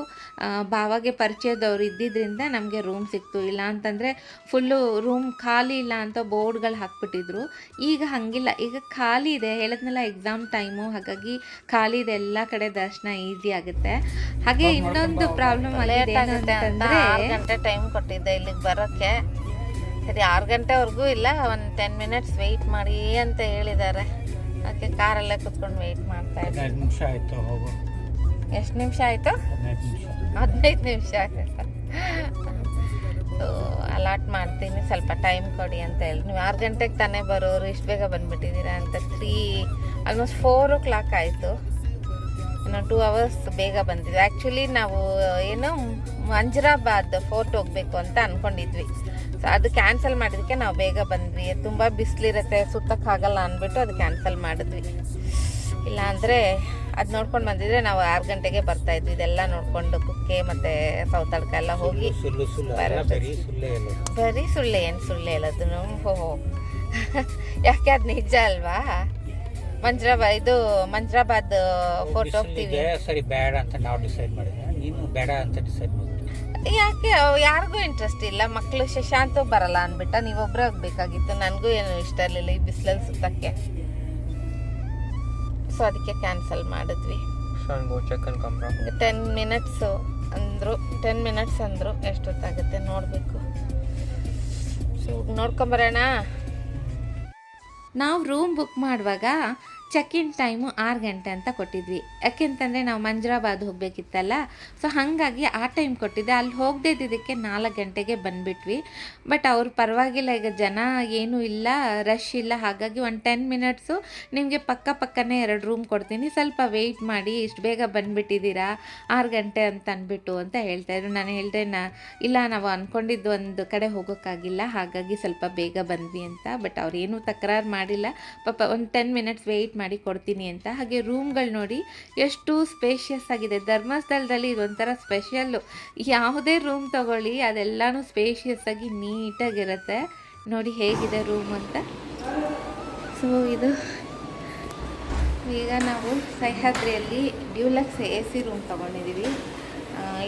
ಬಾವಾಗೆ ಪರಿಚಯದವ್ರು ಇದ್ದಿದ್ದರಿಂದ ನಮಗೆ ರೂಮ್ ಸಿಕ್ತು. ಇಲ್ಲ ಅಂತಂದರೆ ಫುಲ್ಲು ರೂಮ್ ಖಾಲಿ ಇಲ್ಲ ಅಂತ ಬೋರ್ಡ್ಗಳು ಹಾಕ್ಬಿಟ್ಟಿದ್ರು ಈಗ ಹಾಗಿಲ್ಲ. ಈಗ ಖಾಲಿ ಇದೆ. ಹೇಳಿದ್ನಲ್ಲ ಎಕ್ಸಾಮ್ ಟೈಮು ಹಾಗಾಗಿ ಖಾಲಿ ಇದೆ. ಎಲ್ಲ ಕಡೆ ದರ್ಶನ ಈಸಿ ಆಗುತ್ತೆ. ಹಾಗೆ ಇನ್ನೊಂದು ಪ್ರಾಬ್ಲಮ್ ಗಂಟೆ ಟೈಮ್ ಕೊಟ್ಟಿದ್ದೆ ಇಲ್ಲಿಗೆ ಬರೋಕ್ಕೆ. ಸರಿ ಆರು ಗಂಟೆವರೆಗೂ ಇಲ್ಲ. ಒಂದು ಟೆನ್ ಮಿನಿಟ್ಸ್ ವೆಯ್ಟ್ ಮಾಡಿ ಅಂತ ಹೇಳಿದ್ದಾರೆ. ಅದಕ್ಕೆ ಕಾರಲ್ಲೇ ಕುತ್ಕೊಂಡು ವೆಯ್ಟ್ ಮಾಡ್ತಾ ಇದ್ದೀನಿ ಹದಿನೈದು ನಿಮಿಷ ಆಯಿತು ಹೋಗು. ಎಷ್ಟು ನಿಮಿಷ ಆಯಿತು? ಹದಿನೈದು ನಿಮಿಷ. ಸೊ ಅಲಾಟ್ ಮಾಡ್ತೀನಿ. ಸ್ವಲ್ಪ ಟೈಮ್ ಕೊಡಿ ಅಂತ ಹೇಳಿ. ನೀವು ಆರು ಗಂಟೆಗೆ ತಾನೇ ಬರೋರು, ಇಷ್ಟು ಬೇಗ ಬಂದುಬಿಟ್ಟಿದ್ದೀರಾ ಅಂತ three almost four o'clock ಆಯಿತು. ಇನ್ನು ಟೂ ಅವರ್ಸ್ ಬೇಗ ಬಂದಿದ್ವಿ ಆ್ಯಕ್ಚುಲಿ ನಾವು, ಏನು, ಮಂಜರಾಬಾದ್ ಫೋರ್ಟ್ ಹೋಗಬೇಕು ಅಂತ ಅಂದ್ಕೊಂಡಿದ್ವಿ ಸೊ ಅದು ಕ್ಯಾನ್ಸಲ್ ಮಾಡಿದ್ದಕ್ಕೆ ನಾವು ಬೇಗ ಬಂದ್ವಿ. ತುಂಬ ಬಿಸಿಲಿರುತ್ತೆ, ಸುತ್ತಕ್ಕಾಗಲ್ಲ ಅಂದ್ಬಿಟ್ಟು ಅದು ಕ್ಯಾನ್ಸಲ್ ಮಾಡಿದ್ವಿ. ಇಲ್ಲ ಅಂದರೆ ಅದು ನೋಡ್ಕೊಂಡು ಬಂದಿದ್ರೆ ನಾವು ಆರು ಗಂಟೆಗೆ ಬರ್ತಾ ಇದ್ವಿ. ಇದೆಲ್ಲ ನೋಡ್ಕೊಂಡು ಕುಕ್ಕೆ ಮತ್ತು ಸೌತಡ್ಕ ಎಲ್ಲ ಹೋಗಿ ಬರಿ ಸುಳ್ಳು ಏನು ಸುಳ್ಳೆ ಹೇಳೋದು ಹೋ ಯಾಕೆ ಅದು ನಿಜ ಅಲ್ವಾ? ಮಂಜ್ರಾಬಾದ್ ಇದು ಮಂಜ್ರಾಬಾದ್ ಫೋಟೋ ಹೋಗ್ತೀವಿ. ಸರಿ ಬೇಡ ಅಂತ ನಾವು ಡಿಸೈಡ್ ಮಾಡಿದ್ವಿ. ನೀನು ಬೇಡ ಅಂತ ಡಿಸೈಡ್ ಮಾಡಿದ್ವಿ. ಯಾಕೆ? ಯಾರಿಗೂ ಇಂಟ್ರೆಸ್ಟ್ ಇಲ್ಲ. ಮಕ್ಕಳು ಶಶಾಂತು ಬರಲ್ಲ ಅಂದ್ಬಿಟ್ಟ ನೀವೊಬ್ಬರೇ ಹೋಗ್ಬೇಕಾಗಿತ್ತು ನನಗೂ ಏನು ಇಷ್ಟ ಇರಲಿಲ್ಲ ಈ ಬಿಸಿಲಲ್ಲಿ ಸುತ್ತಕ್ಕೆ. ಸೊ ಅದಕ್ಕೆ ಕ್ಯಾನ್ಸಲ್ ಮಾಡಿದ್ವಿ. ಟೆನ್ ಮಿನಿಟ್ಸು ಅಂದ್ರು ಟೆನ್ ಮಿನಿಟ್ಸ್ ಅಂದರು ಎಷ್ಟೊತ್ತಾಗುತ್ತೆ ನೋಡಬೇಕು. ಸೊ ನೋಡ್ಕೊಂಬರೋಣ ನಾವು ರೂಮ್ ಬುಕ್ ಮಾಡುವಾಗ ಚೆಕ್ ಇನ್ ಟೈಮು ಆರು ಗಂಟೆ ಅಂತ ಕೊಟ್ಟಿದ್ವಿ. ಯಾಕೆಂತಂದರೆ ನಾವು ಮಂಜರಾಬಾದ್ ಹೋಗಬೇಕಿತ್ತಲ್ಲ ಸೊ ಹಾಗಾಗಿ ಆ ಟೈಮ್ ಕೊಟ್ಟಿದ್ದೆ. ಅಲ್ಲಿ ಹೋಗದೇ ಇದ್ದಿದ್ದಕ್ಕೆ ನಾಲ್ಕು ಗಂಟೆಗೆ ಬಂದುಬಿಟ್ವಿ. ಬಟ್ ಅವ್ರು ಪರವಾಗಿಲ್ಲ, ಈಗ ಜನ ಏನೂ ಇಲ್ಲ ರಶ್ ಇಲ್ಲ. ಹಾಗಾಗಿ ಒಂದು ಟೆನ್ ಮಿನಿಟ್ಸು ನಿಮಗೆ ಪಕ್ಕ ಪಕ್ಕನೇ ಎರಡು ರೂಮ್ ಕೊಡ್ತೀನಿ. ಸ್ವಲ್ಪ ವೆಯ್ಟ್ ಮಾಡಿ, ಇಷ್ಟು ಬೇಗ ಬಂದುಬಿಟ್ಟಿದ್ದೀರಾ, ಆರು ಗಂಟೆ ಅಂತ ಅಂದ್ಬಿಟ್ಟು ಅಂತ ಹೇಳ್ತಾಯಿದ್ರು ನಾನು ಹೇಳಿದೆ, ನಾ, ಇಲ್ಲ, ನಾವು ಅಂದ್ಕೊಂಡಿದ್ದು ಒಂದು ಕಡೆ ಹೋಗೋಕ್ಕಾಗಿಲ್ಲ. ಹಾಗಾಗಿ ಸ್ವಲ್ಪ ಬೇಗ ಬಂದ್ವಿ ಅಂತ. ಬಟ್ ಅವ್ರೇನೂ ತಕರಾರು ಮಾಡಿಲ್ಲ. ಪಾಪ ಒಂದು ಟೆನ್ ಮಿನಿಟ್ಸ್ ವೆಯ್ಟ್ ಮಾಡಿ ಕೊಡ್ತೀನಿ ಅಂತ. ಹಾಗೆ ರೂಮ್ಗಳು ನೋಡಿ ಎಷ್ಟು ಸ್ಪೇಷಿಯಸ್ ಆಗಿದೆ. ಧರ್ಮಸ್ಥಳದಲ್ಲಿ ಇದೊಂಥರ ಸ್ಪೆಷಲ್ಲು ಯಾವುದೇ ರೂಮ್ ತಗೊಳ್ಳಿ, ಅದೆಲ್ಲನೂ ಸ್ಪೇಷಿಯಸ್ ಆಗಿ ನೀಟಾಗಿರುತ್ತೆ. ನೋಡಿ ಹೇಗಿದೆ ರೂಮ್ ಅಂತ. ಸೊ ಇದು ಈಗ ನಾವು ಸಹ್ಯಾದ್ರಿಯಲ್ಲಿ ಡ್ಯೂಲಕ್ಸ್ ಎ ಸಿ ರೂಮ್ ತೊಗೊಂಡಿದ್ದೀವಿ.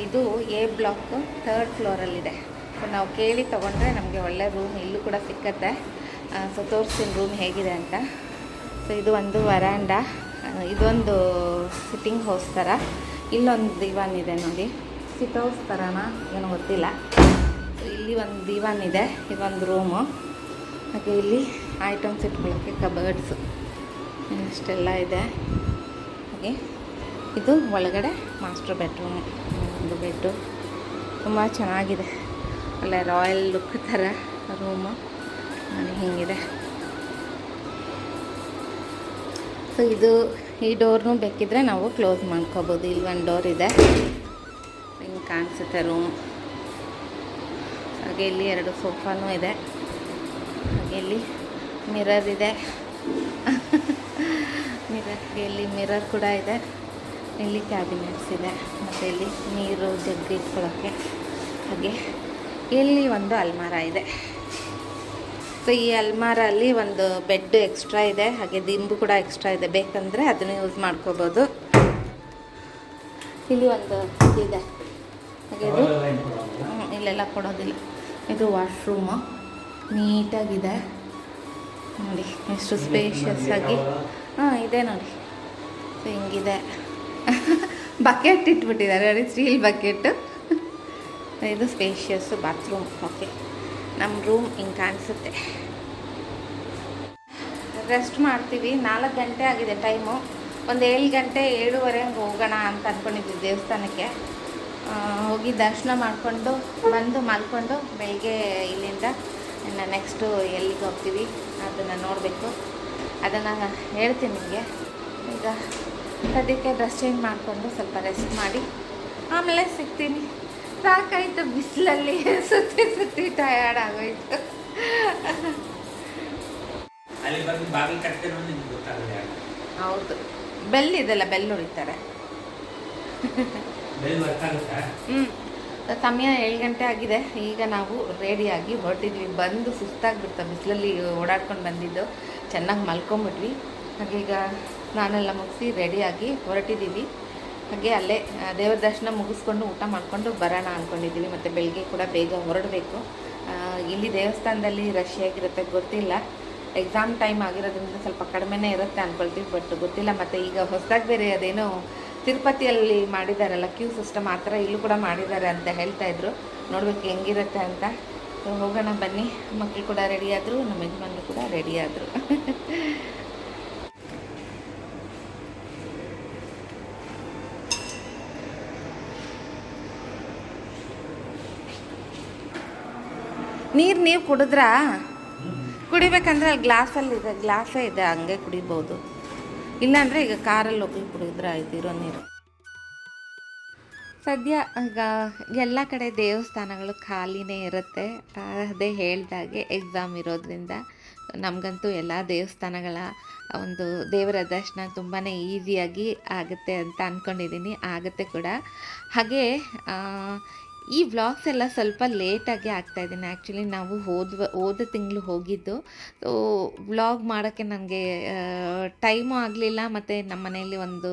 ಇದು ಎ ಬ್ಲಾಕ್ ಥರ್ಡ್ ಫ್ಲೋರಲ್ಲಿದೆ ಸೊ ನಾವು ಕೇಳಿ ತೊಗೊಂಡ್ರೆ ನಮಗೆ ಒಳ್ಳೆ ರೂಮ್ ಇಲ್ಲೂ ಕೂಡ ಸಿಕ್ಕತ್ತೆ. ಸೊ ತೋರಿಸ್ತೀನಿ ರೂಮ್ ಹೇಗಿದೆ ಅಂತ. ಸೊ ಇದು ಒಂದು ವರಾಂಡ. ಇದೊಂದು ಸಿಟ್ಟಿಂಗ್ ಹೌಸ್ ಥರ ಇಲ್ಲೊಂದು ದಿವಾನ್ ಇದೆ ನೋಡಿ. ಸಿಟ್ ಹೌಸ್ ಥರನ ಏನು ಗೊತ್ತಿಲ್ಲ. ಇಲ್ಲಿ ಒಂದು ದಿವಾನ್ ಇದೆ. ಇದೊಂದು ರೂಮು ಹಾಗೆ ಇಲ್ಲಿ ಐಟಮ್ಸ್ ಇಟ್ಕೊಳ್ಳೋಕ್ಕೆ ಕಬರ್ಡ್ಸು ಇಷ್ಟೆಲ್ಲ ಇದೆ. ಹಾಗೆ ಇದು ಒಳಗಡೆ ಮಾಸ್ಟರ್ ಬೆಡ್ರೂಮ್ ಒಂದು ಬೆಡ್ಡು ತುಂಬ ಚೆನ್ನಾಗಿದೆ. ಒಳ್ಳೆ ರಾಯಲ್ ಲುಕ್ ಥರ ರೂಮು ಹಿಂಗಿದೆ ಹೀಗಿದೆ. ಸೊ ಇದು ಈ ಡೋರ್ನು ಬೇಕಿದ್ರೆ ನಾವು ಕ್ಲೋಸ್ ಮಾಡ್ಕೋಬೋದು. ಇಲ್ಲಿ ಒಂದು ಡೋರ್ ಇದೆ. ಹಿಂಗೆ ಕಾಣಿಸುತ್ತೆ ರೂಮ್ ಹಾಗೆ ಇಲ್ಲಿ ಎರಡು ಸೋಫಾನೂ ಇದೆ. ಹಾಗೆ ಇಲ್ಲಿ ಮಿರರ್ ಇದೆ. ಮಿರರ್ ಇಲ್ಲಿ ಮಿರರ್ ಕೂಡ ಇದೆ. ಇಲ್ಲಿ ಕ್ಯಾಬಿನೆಟ್ಸ್ ಇದೆ. ಮತ್ತು ಇಲ್ಲಿ ನೀರು, ಜಗ್ಗಿ ಇಟ್ಕೊಳ್ಳೋಕ್ಕೆ ಹಾಗೆ ಇಲ್ಲಿ ಒಂದು ಅಲ್ಮಾರ ಇದೆ. ಸೊ ಈ ಅಲ್ಮಾರಲ್ಲಿ ಒಂದು ಬೆಡ್ ಎಕ್ಸ್ಟ್ರಾ ಇದೆ ಹಾಗೆ ದಿಂಬು ಕೂಡ ಎಕ್ಸ್ಟ್ರಾ ಇದೆ. ಬೇಕಂದರೆ ಅದನ್ನು ಯೂಸ್ ಮಾಡ್ಕೋಬೋದು. ಇಲ್ಲಿ ಒಂದು ಇದೆ. ಹಾಗೆ ಇದು? ಇಲ್ಲೆಲ್ಲ ಕೊಡೋದಿಲ್ಲ. ಇದು ವಾಶ್ರೂಮು ನೀಟಾಗಿದೆ. ನೋಡಿ ಎಷ್ಟು ಸ್ಪೇಷಿಯಸ್ ಆಗಿ. ಹಾಂ ಇದೆ ನೋಡಿ. ಸೊ ಹಿಂಗಿದೆ. ಬಕೆಟ್ ಇಟ್ಬಿಟ್ಟಿದ್ದಾರೆ ನೋಡಿ ಸ್ಟೀಲ್ ಬಕೆಟ್ ಇದು ಸ್ಪೇಷಿಯಸ್ಸು ಬಾತ್ರೂಮ್ ಓಕೆ ನಮ್ಮ ರೂಮ್ ಹಿಂಗೆ ಕಾಣಿಸುತ್ತೆ. ರೆಸ್ಟ್ ಮಾಡ್ತೀವಿ. ನಾಲ್ಕು ಗಂಟೆ ಆಗಿದೆ ಟೈಮು. ಒಂದು ಏಳು ಗಂಟೆ ಏಳುವರೆ ಹಂಗೆ ಹೋಗೋಣ ಅಂತ ಅಂದ್ಕೊಂಡಿದ್ವಿ ದೇವಸ್ಥಾನಕ್ಕೆ. ಹೋಗಿ ದರ್ಶನ ಮಾಡಿಕೊಂಡು ಬಂದು ಮಲ್ಕೊಂಡು ಬೆಳಿಗ್ಗೆ ಇಲ್ಲಿಂದ ಇನ್ನು ನೆಕ್ಸ್ಟು ಎಲ್ಲಿಗೆ ಹೋಗ್ತೀವಿ ಅದನ್ನು ನೋಡಬೇಕು. ಅದನ್ನು ಹೇಳ್ತೀನಿ ನಿಮಗೆ. ಈಗ ಸದ್ಯಕ್ಕೆ ಡ್ರೆಸ್ ಚೇಂಜ್ ಮಾಡಿಕೊಂಡು ಸ್ವಲ್ಪ ರೆಸ್ಟ್ ಮಾಡಿ. ಆಮೇಲೆ ಸಿಗ್ತೀನಿ. ಸಾಕಾಯ್ತು ಬಿಸಿಲಲ್ಲಿ. ಸುತ್ತಿ ಸುತ್ತಿ ಟಯರ್ಡ್ ಆಗೋಯ್ತು. ಹೌದು. ಬೆಲ್ ಇದೆಲ್ಲ ಬೆಲ್ ಹೊಡಿತಾರೆ ಹ್ಞೂ ಸಮಯ ಏಳು ಗಂಟೆ ಆಗಿದೆ. ಈಗ ನಾವು ರೆಡಿಯಾಗಿ ಹೊರಟಿದ್ವಿ. ಬಂದು ಸುಸ್ತಾಗ್ಬಿಡ್ತಾ. ಬಿಸಿಲಲ್ಲಿ ಓಡಾಡ್ಕೊಂಡು ಬಂದಿದ್ದು. ಚೆನ್ನಾಗಿ ಮಲ್ಕೊಂಬಿಟ್ವಿ. ಹಾಗೀಗ ಈಗ ಸ್ನಾನೆಲ್ಲ ಮುಗಿಸಿ ರೆಡಿಯಾಗಿ ಹೊರಟಿದ್ದೀವಿ. ಹಾಗೆ ಅಲ್ಲೇ ದೇವರ ದರ್ಶನ ಮುಗಿಸ್ಕೊಂಡು ಊಟ ಮಾಡಿಕೊಂಡು ಬರೋಣ ಅಂದ್ಕೊಂಡಿದ್ದೀವಿ ಮತ್ತು ಬೆಳಗ್ಗೆ ಕೂಡ ಬೇಗ ಹೊರಡಬೇಕು. ಇಲ್ಲಿ ದೇವಸ್ಥಾನದಲ್ಲಿ ರಶ್ ಹೇಗಿರುತ್ತೆ ಗೊತ್ತಿಲ್ಲ. ಎಕ್ಸಾಮ್ ಟೈಮ್ ಆಗಿರೋದ್ರಿಂದ ಸ್ವಲ್ಪ ಕಡಿಮೆನೇ ಇರುತ್ತೆ ಅಂದ್ಕೊಳ್ತೀವಿ ಬಟ್ ಗೊತ್ತಿಲ್ಲ. ಮತ್ತು ಈಗ ಹೊಸದಾಗಿ ಬೇರೆ ಅದೇನೋ ತಿರುಪತಿಯಲ್ಲಿ ಮಾಡಿದಾರಲ್ಲ ಕ್ಯೂ ಸಿಸ್ಟಮ್ ಆ ಥರ ಇಲ್ಲೂ ಕೂಡ ಮಾಡಿದ್ದಾರೆ ಅಂತ ಹೇಳ್ತಾ ನೋಡಬೇಕು ಹೆಂಗಿರುತ್ತೆ ಅಂತ. ಹೋಗೋಣ ಬನ್ನಿ. ಮಕ್ಕಳು ಕೂಡ ರೆಡಿಯಾದರು ನಮ್ಮ ಯಜಮಾನ್ರು ಕೂಡ ರೆಡಿ ನೀರು ನೀವು ಕುಡಿದ್ರಾ? ಕುಡಿಬೇಕಂದ್ರೆ ಅಲ್ಲಿ ಗ್ಲಾಸಲ್ಲಿ ಇದೆ ಗ್ಲಾಸೇ ಇದೆ, ಹಂಗೆ ಕುಡಿಬೋದು. ಇಲ್ಲಾಂದರೆ ಈಗ ಕಾರಲ್ಲಿ ಹೋಗಿ ಕುಡಿದ್ರೆ ಆಯ್ತು, ಇರೋ ನೀರು. ಸದ್ಯ ಈಗ ಎಲ್ಲ ಕಡೆ ದೇವಸ್ಥಾನಗಳು ಖಾಲಿನೇ ಇರುತ್ತೆ. ಅದೇ ಹೇಳ್ದಾಗೆ ಎಕ್ಸಾಮ್ ಇರೋದ್ರಿಂದ ನಮಗಂತೂ ಎಲ್ಲ ದೇವಸ್ಥಾನಗಳ ಒಂದು ದೇವರ ದರ್ಶನ ತುಂಬಾ ಈಸಿಯಾಗಿ ಆಗುತ್ತೆ ಅಂತ ಅಂದ್ಕೊಂಡಿದ್ದೀನಿ ಆಗುತ್ತೆ ಕೂಡ. ಹಾಗೆ ಈ ವ್ಲಾಗ್ಸ್ ಎಲ್ಲ ಸ್ವಲ್ಪ ಲೇಟಾಗಿ ಆಗ್ತಾಯಿದ್ದೀನಿ ಆ್ಯಕ್ಚುಲಿ ನಾವು ಹೋದ ಹೋದ ತಿಂಗಳು ಹೋಗಿದ್ದು. ಸೊ ವ್ಲಾಗ್ ಮಾಡೋಕ್ಕೆ ನನಗೆ ಟೈಮು ಆಗಲಿಲ್ಲ. ಮತ್ತು ನಮ್ಮ ಮನೆಯಲ್ಲಿ ಒಂದು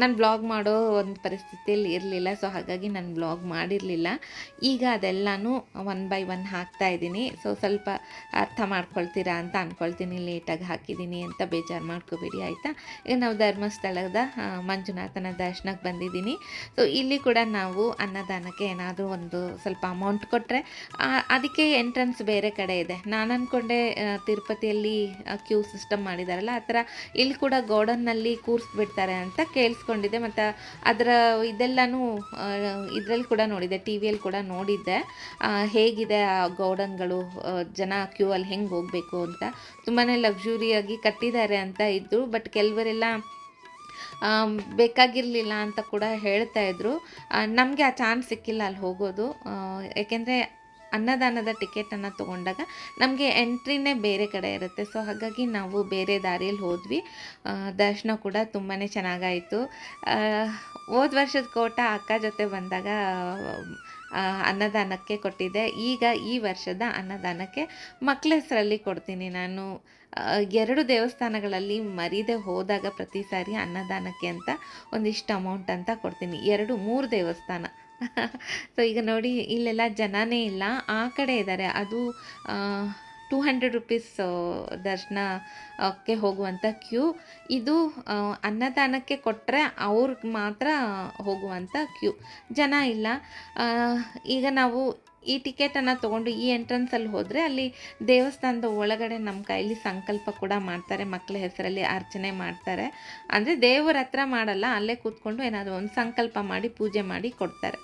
ನಾನು ಬ್ಲಾಗ್ ಮಾಡೋ ಒಂದು ಪರಿಸ್ಥಿತಿಯಲ್ಲಿ ಇರಲಿಲ್ಲ ಸೊ ಹಾಗಾಗಿ ನಾನು ಬ್ಲಾಗ್ ಮಾಡಿರಲಿಲ್ಲ. ಈಗ ಅದೆಲ್ಲನೂ ಒನ್ ಬೈ ಒನ್ ಹಾಕ್ತಾ ಇದ್ದೀನಿ. ಸೊ ಸ್ವಲ್ಪ ಅರ್ಥ ಮಾಡ್ಕೊಳ್ತೀರಾ ಅಂತ ಅಂದ್ಕೊಳ್ತೀನಿ ಲೇಟಾಗಿ ಹಾಕಿದ್ದೀನಿ ಅಂತ ಬೇಜಾರು ಮಾಡ್ಕೋಬೇಡಿ, ಆಯಿತಾ? ಈಗ ನಾವು ಧರ್ಮಸ್ಥಳದ ಮಂಜುನಾಥನ ದರ್ಶನಕ್ಕೆ ಬಂದಿದ್ದೀನಿ. ಸೊ ಇಲ್ಲಿ ಕೂಡ ನಾವು ಅನ್ನದಾನಕ್ಕೆ ಏನಾದರೂ ಒಂದು ಸ್ವಲ್ಪ ಅಮೌಂಟ್ ಕೊಟ್ಟರೆ ಅದಕ್ಕೆ ಎಂಟ್ರೆನ್ಸ್ ಬೇರೆ ಕಡೆ ಇದೆ. ನಾನು ಅಂದ್ಕೊಂಡೆ ತಿರುಪತಿಯಲ್ಲಿ ಕ್ಯೂ ಸಿಸ್ಟಮ್ ಮಾಡಿದಾರಲ್ಲ, ಆ ಥರ ಇಲ್ಲಿ ಕೂಡ ಗೋಡನ್ನಲ್ಲಿ ಕೂರಿಸ್ಬಿಡ್ತಾರೆ ಅಂತ ಕೇಳಿಸ್ಕೊಂಡಿದ್ದೆ ಮತ್ತು ಅದರ ಇದೆಲ್ಲನೂ ಇದರಲ್ಲಿ ಕೂಡ ನೋಡಿದ್ದೆ, ಟಿ ವಿಯಲ್ಲಿ ಕೂಡ ನೋಡಿದ್ದೆ. ಹೇಗಿದೆ ಆ ಗೋಡನ್ಗಳು ಜನ ಕ್ಯೂ ಅಲ್ಲಿ ಹೆಂಗೆ ಹೋಗಬೇಕು ಅಂತ. ತುಂಬಾ ಲಕ್ಸುರಿಯಾಗಿ ಕಟ್ಟಿದ್ದಾರೆ ಅಂತ ಇದ್ದರು ಬಟ್ ಕೆಲವರೆಲ್ಲ ಬೇಕಾಗಿರಲಿಲ್ಲ ಅಂತ ಕೂಡ ಹೇಳ್ತಾ ಇದ್ರು. ನಮಗೆ ಆ ಚಾನ್ಸ್ ಸಿಕ್ಕಿಲ್ಲ ಅಲ್ಲಿ ಹೋಗೋದು. ಏಕೆಂದರೆ ಅನ್ನದಾನದ ಟಿಕೆಟನ್ನು ತೊಗೊಂಡಾಗ ನಮಗೆ ಎಂಟ್ರಿನೇ ಬೇರೆ ಕಡೆ ಇರುತ್ತೆ. ಸೊ ಹಾಗಾಗಿ ನಾವು ಬೇರೆ ದಾರಿಯಲ್ಲಿ ಹೋದ್ವಿ. ದರ್ಶನ ಕೂಡ ತುಂಬಾ ಚೆನ್ನಾಗಾಯಿತು. ಹೋದ ವರ್ಷದ ಕೋಟ ಅಕ್ಕ ಜೊತೆ ಬಂದಾಗ ಅನ್ನದಾನಕ್ಕೆ ಕೊಟ್ಟಿದ್ದೆ. ಈಗ ಈ ವರ್ಷದ ಅನ್ನದಾನಕ್ಕೆ ಮಕ್ಕಳ ಹೆಸರಲ್ಲಿ ಕೊಡ್ತೀನಿ ನಾನು. ಎರಡು ದೇವಸ್ಥಾನಗಳಲ್ಲಿ ಮರೀದೆ ಹೋದಾಗ ಪ್ರತಿ ಸಾರಿ ಅನ್ನದಾನಕ್ಕೆ ಅಂತ ಒಂದಿಷ್ಟು ಅಮೌಂಟ್ ಅಂತ ಕೊಡ್ತೀನಿ. ಎರಡು, ಮೂರು ದೇವಸ್ಥಾನ. ಸೊ ಈಗ ನೋಡಿ, ಇಲ್ಲೆಲ್ಲ ಜನನೇ ಇಲ್ಲ. ಆ ಕಡೆ ಇದ್ದಾರೆ. ಅದು ಟೂ ಹಂಡ್ರೆಡ್ ರುಪೀಸ್ ದರ್ಶನಕ್ಕೆ ಹೋಗುವಂಥ ಕ್ಯೂ. ಇದು ಅನ್ನದಾನಕ್ಕೆ ಕೊಟ್ಟರೆ ಅವ್ರಿಗೆ ಮಾತ್ರ ಹೋಗುವಂಥ ಕ್ಯೂ. ಜನ ಇಲ್ಲ. ಈಗ ನಾವು ಈ ಟಿಕೆಟನ್ನು ತೊಗೊಂಡು ಈ ಎಂಟ್ರೆನ್ಸಲ್ಲಿ ಹೋದರೆ ಅಲ್ಲಿ ದೇವಸ್ಥಾನದ ಒಳಗಡೆ ನಮ್ಮ ಕೈಲಿ ಸಂಕಲ್ಪ ಕೂಡ ಮಾಡ್ತಾರೆ, ಮಕ್ಕಳ ಹೆಸರಲ್ಲಿ ಅರ್ಚನೆ ಮಾಡ್ತಾರೆ. ಅಂದರೆ ದೇವರ ಹತ್ರ ಮಾಡಲ್ಲ, ಅಲ್ಲೇ ಕೂತ್ಕೊಂಡು ಏನಾದರೂ ಒಂದು ಸಂಕಲ್ಪ ಮಾಡಿ, ಪೂಜೆ ಮಾಡಿ ಕೊಡ್ತಾರೆ.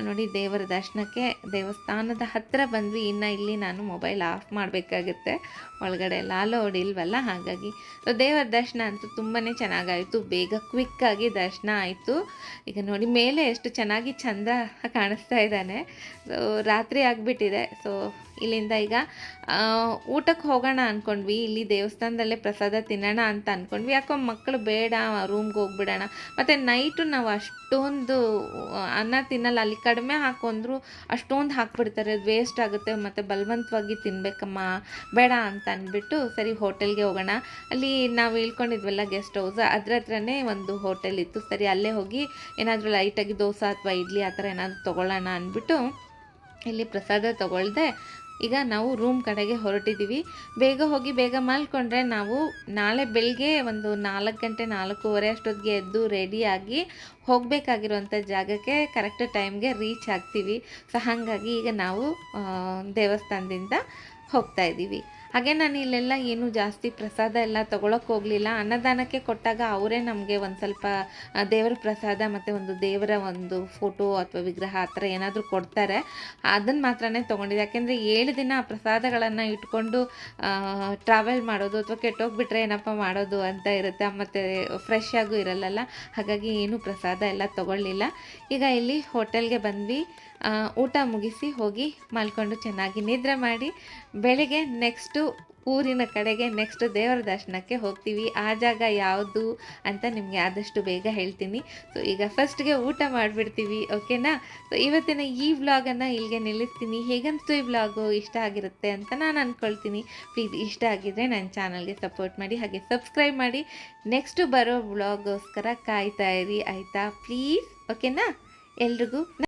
ನೋಡಿ, ದೇವರ ದರ್ಶನಕ್ಕೆ ದೇವಸ್ಥಾನದ ಹತ್ತಿರ ಬಂದ್ವಿ. ಇನ್ನು ಇಲ್ಲಿ ನಾನು ಮೊಬೈಲ್ ಆಫ್ ಮಾಡಬೇಕಾಗುತ್ತೆ. ಒಳಗಡೆ ಎಲ್ಲ ಇಲ್ವಲ್ಲ? ಹಾಗಾಗಿ ಸೊ ದೇವರ ದರ್ಶನ ಅಂತೂ ತುಂಬಾ ಚೆನ್ನಾಗಾಯಿತು. ಬೇಗ ಕ್ವಿಕ್ಕಾಗಿ ದರ್ಶನ ಆಯಿತು. ಈಗ ನೋಡಿ, ಮೇಲೆ ಎಷ್ಟು ಚೆನ್ನಾಗಿ ಚಂದ್ರ ಕಾಣಿಸ್ತಾ ಇದ್ದಾನೆ. ಸೊ ರಾತ್ರಿ ಆಗಿಬಿಟ್ಟಿದೆ. ಸೊ ಇಲ್ಲಿಂದ ಈಗ ಊಟಕ್ಕೆ ಹೋಗೋಣ ಅಂದ್ಕೊಂಡ್ವಿ ಇಲ್ಲಿ ದೇವಸ್ಥಾನದಲ್ಲೇ ಪ್ರಸಾದ ತಿನ್ನೋಣ ಅಂತ ಅಂದ್ಕೊಂಡ್ವಿ ಯಾಕೋ ಮಕ್ಕಳು ಬೇಡ ರೂಮ್ಗೆ ಹೋಗ್ಬಿಡೋಣ. ಮತ್ತು ನೈಟು ನಾವು ಅಷ್ಟೊಂದು ಅನ್ನ ತಿನ್ನಲ್ಲ. ಅಲ್ಲಿ ಕಡಿಮೆ ಹಾಕೊಂಡ್ರು ಅಷ್ಟೊಂದು ಹಾಕ್ಬಿಡ್ತಾರೆ. ಅದು ವೇಸ್ಟ್ ಆಗುತ್ತೆ. ಮತ್ತು ಬಲವಂತವಾಗಿ ತಿನ್ಬೇಕಮ್ಮ. ಬೇಡ ಅಂತ ಅಂದ್ಬಿಟ್ಟು ಸರಿ ಹೋಟೆಲ್ಗೆ ಹೋಗೋಣ. ಅಲ್ಲಿ ನಾವು ಇಳ್ಕೊಂಡಿದ್ವಲ್ಲ ಗೆಸ್ಟ್ ಹೌಸ್ ಅದ್ರ ಹತ್ರನೇ ಒಂದು ಹೋಟೆಲ್ ಇತ್ತು. ಸರಿ, ಅಲ್ಲೇ ಹೋಗಿ ಏನಾದರೂ ಲೈಟಾಗಿ ದೋಸೆ ಅಥವಾ ಇಡ್ಲಿ ಆ ಥರ ಏನಾದರೂ ತೊಗೊಳ್ಳೋಣ ಅಂದ್ಬಿಟ್ಟು ಇಲ್ಲಿ ಪ್ರಸಾದ ತೊಗೊಳ್ದೆ ಈಗ ನಾವು ರೂಮ್ ಕಡೆಗೆ ಹೊರಟಿದ್ದೀವಿ ಬೇಗ ಹೋಗಿ ಬೇಗ ಮಲ್ಕೊಂಡ್ರೆ ನಾವು ನಾಳೆ ಬೆಳಗ್ಗೆ ಒಂದು ನಾಲ್ಕು ಗಂಟೆ ನಾಲ್ಕೂವರೆ ಅಷ್ಟೊತ್ತಿಗೆ ಎದ್ದು ರೆಡಿಯಾಗಿ ಹೋಗಬೇಕಾಗಿರುವಂಥ ಜಾಗಕ್ಕೆ ಕರೆಕ್ಟ್ ಟೈಮ್ಗೆ ರೀಚ್ ಆಗ್ತೀವಿ. ಸೊ ಹಾಗಾಗಿ ಈಗ ನಾವು ದೇವಸ್ಥಾನದಿಂದ ಹೋಗ್ತಾ ಇದ್ದೀವಿ ಹಾಗೆ ನಾನು ಇಲ್ಲೆಲ್ಲ ಏನು ಜಾಸ್ತಿ ಪ್ರಸಾದ ಎಲ್ಲ ತೊಗೊಳಕ್ಕೆ ಹೋಗಲಿಲ್ಲ. ಅನ್ನದಾನಕ್ಕೆ ಕೊಟ್ಟಾಗ ಅವರೇ ನಮಗೆ ಒಂದು ಸ್ವಲ್ಪ ದೇವರ ಪ್ರಸಾದ ಮತ್ತು ಒಂದು ದೇವರ ಒಂದು ಫೋಟೋ ಅಥವಾ ವಿಗ್ರಹ ಆ ಥರ ಏನಾದರೂ ಕೊಡ್ತಾರೆ. ಅದನ್ನು ಮಾತ್ರನೇ ತೊಗೊಂಡಿದ್ದೆ. ಯಾಕೆಂದರೆ ಏಳು ದಿನ ಆ ಪ್ರಸಾದಗಳನ್ನು ಇಟ್ಕೊಂಡು ಟ್ರಾವೆಲ್ ಮಾಡೋದು ಅಥವಾ ಕೆಟ್ಟೋಗ್ಬಿಟ್ರೆ ಏನಪ್ಪ ಮಾಡೋದು ಅಂತ ಇರುತ್ತೆ. ಮತ್ತು ಫ್ರೆಶ್ ಆಗೂ ಇರಲ್ಲಲ್ಲ. ಹಾಗಾಗಿ ಏನು ಪ್ರಸಾದ ಎಲ್ಲ ತೊಗೊಳ್ಳಿಲ್ಲ. ಈಗ ಇಲ್ಲಿ ಹೋಟೆಲ್ಗೆ ಬಂದ್ವಿ. ಊಟ ಮುಗಿಸಿ ಹೋಗಿ ಮಲ್ಕೊಂಡು ಚೆನ್ನಾಗಿ ನಿದ್ರೆ ಮಾಡಿ ಬೆಳಿಗ್ಗೆ ನೆಕ್ಸ್ಟು ಊರಿನ ಕಡೆಗೆ ನೆಕ್ಸ್ಟ್ ದೇವರ ದರ್ಶನಕ್ಕೆ ಹೋಗ್ತೀವಿ. ಆ ಜಾಗ ಯಾವುದು ಅಂತ ನಿಮಗೆ ಆದಷ್ಟು ಬೇಗ ಹೇಳ್ತೀನಿ. ಸೊ ಈಗ ಫಸ್ಟ್ಗೆ ಊಟ ಮಾಡಿಬಿಡ್ತೀವಿ ಓಕೆನಾ ಸೊ ಇವತ್ತಿನ ಈ ವ್ಲಾಗನ್ನು ಇಲ್ಲಿಗೆ ನಿಲ್ಲಿಸ್ತೀನಿ. ಹೇಗಂತೂ ಈ ವ್ಲಾಗು ಇಷ್ಟ ಆಗಿರುತ್ತೆ ಅಂತ ನಾನು ಅಂದ್ಕೊಳ್ತೀನಿ ಪ್ಲೀಸ್ ಇಷ್ಟ ಆಗಿದ್ರೆ ನನ್ನ ಚಾನಲ್ಗೆ ಸಪೋರ್ಟ್ ಮಾಡಿ, ಹಾಗೆ ಸಬ್ಸ್ಕ್ರೈಬ್ ಮಾಡಿ. ನೆಕ್ಸ್ಟು ಬರೋ ವ್ಲಾಗೋಸ್ಕರ ಕಾಯ್ತಾ ಇರಿ, ಆಯಿತಾ? ಪ್ಲೀಸ್ ಓಕೆನಾ ಎಲ್ರಿಗೂ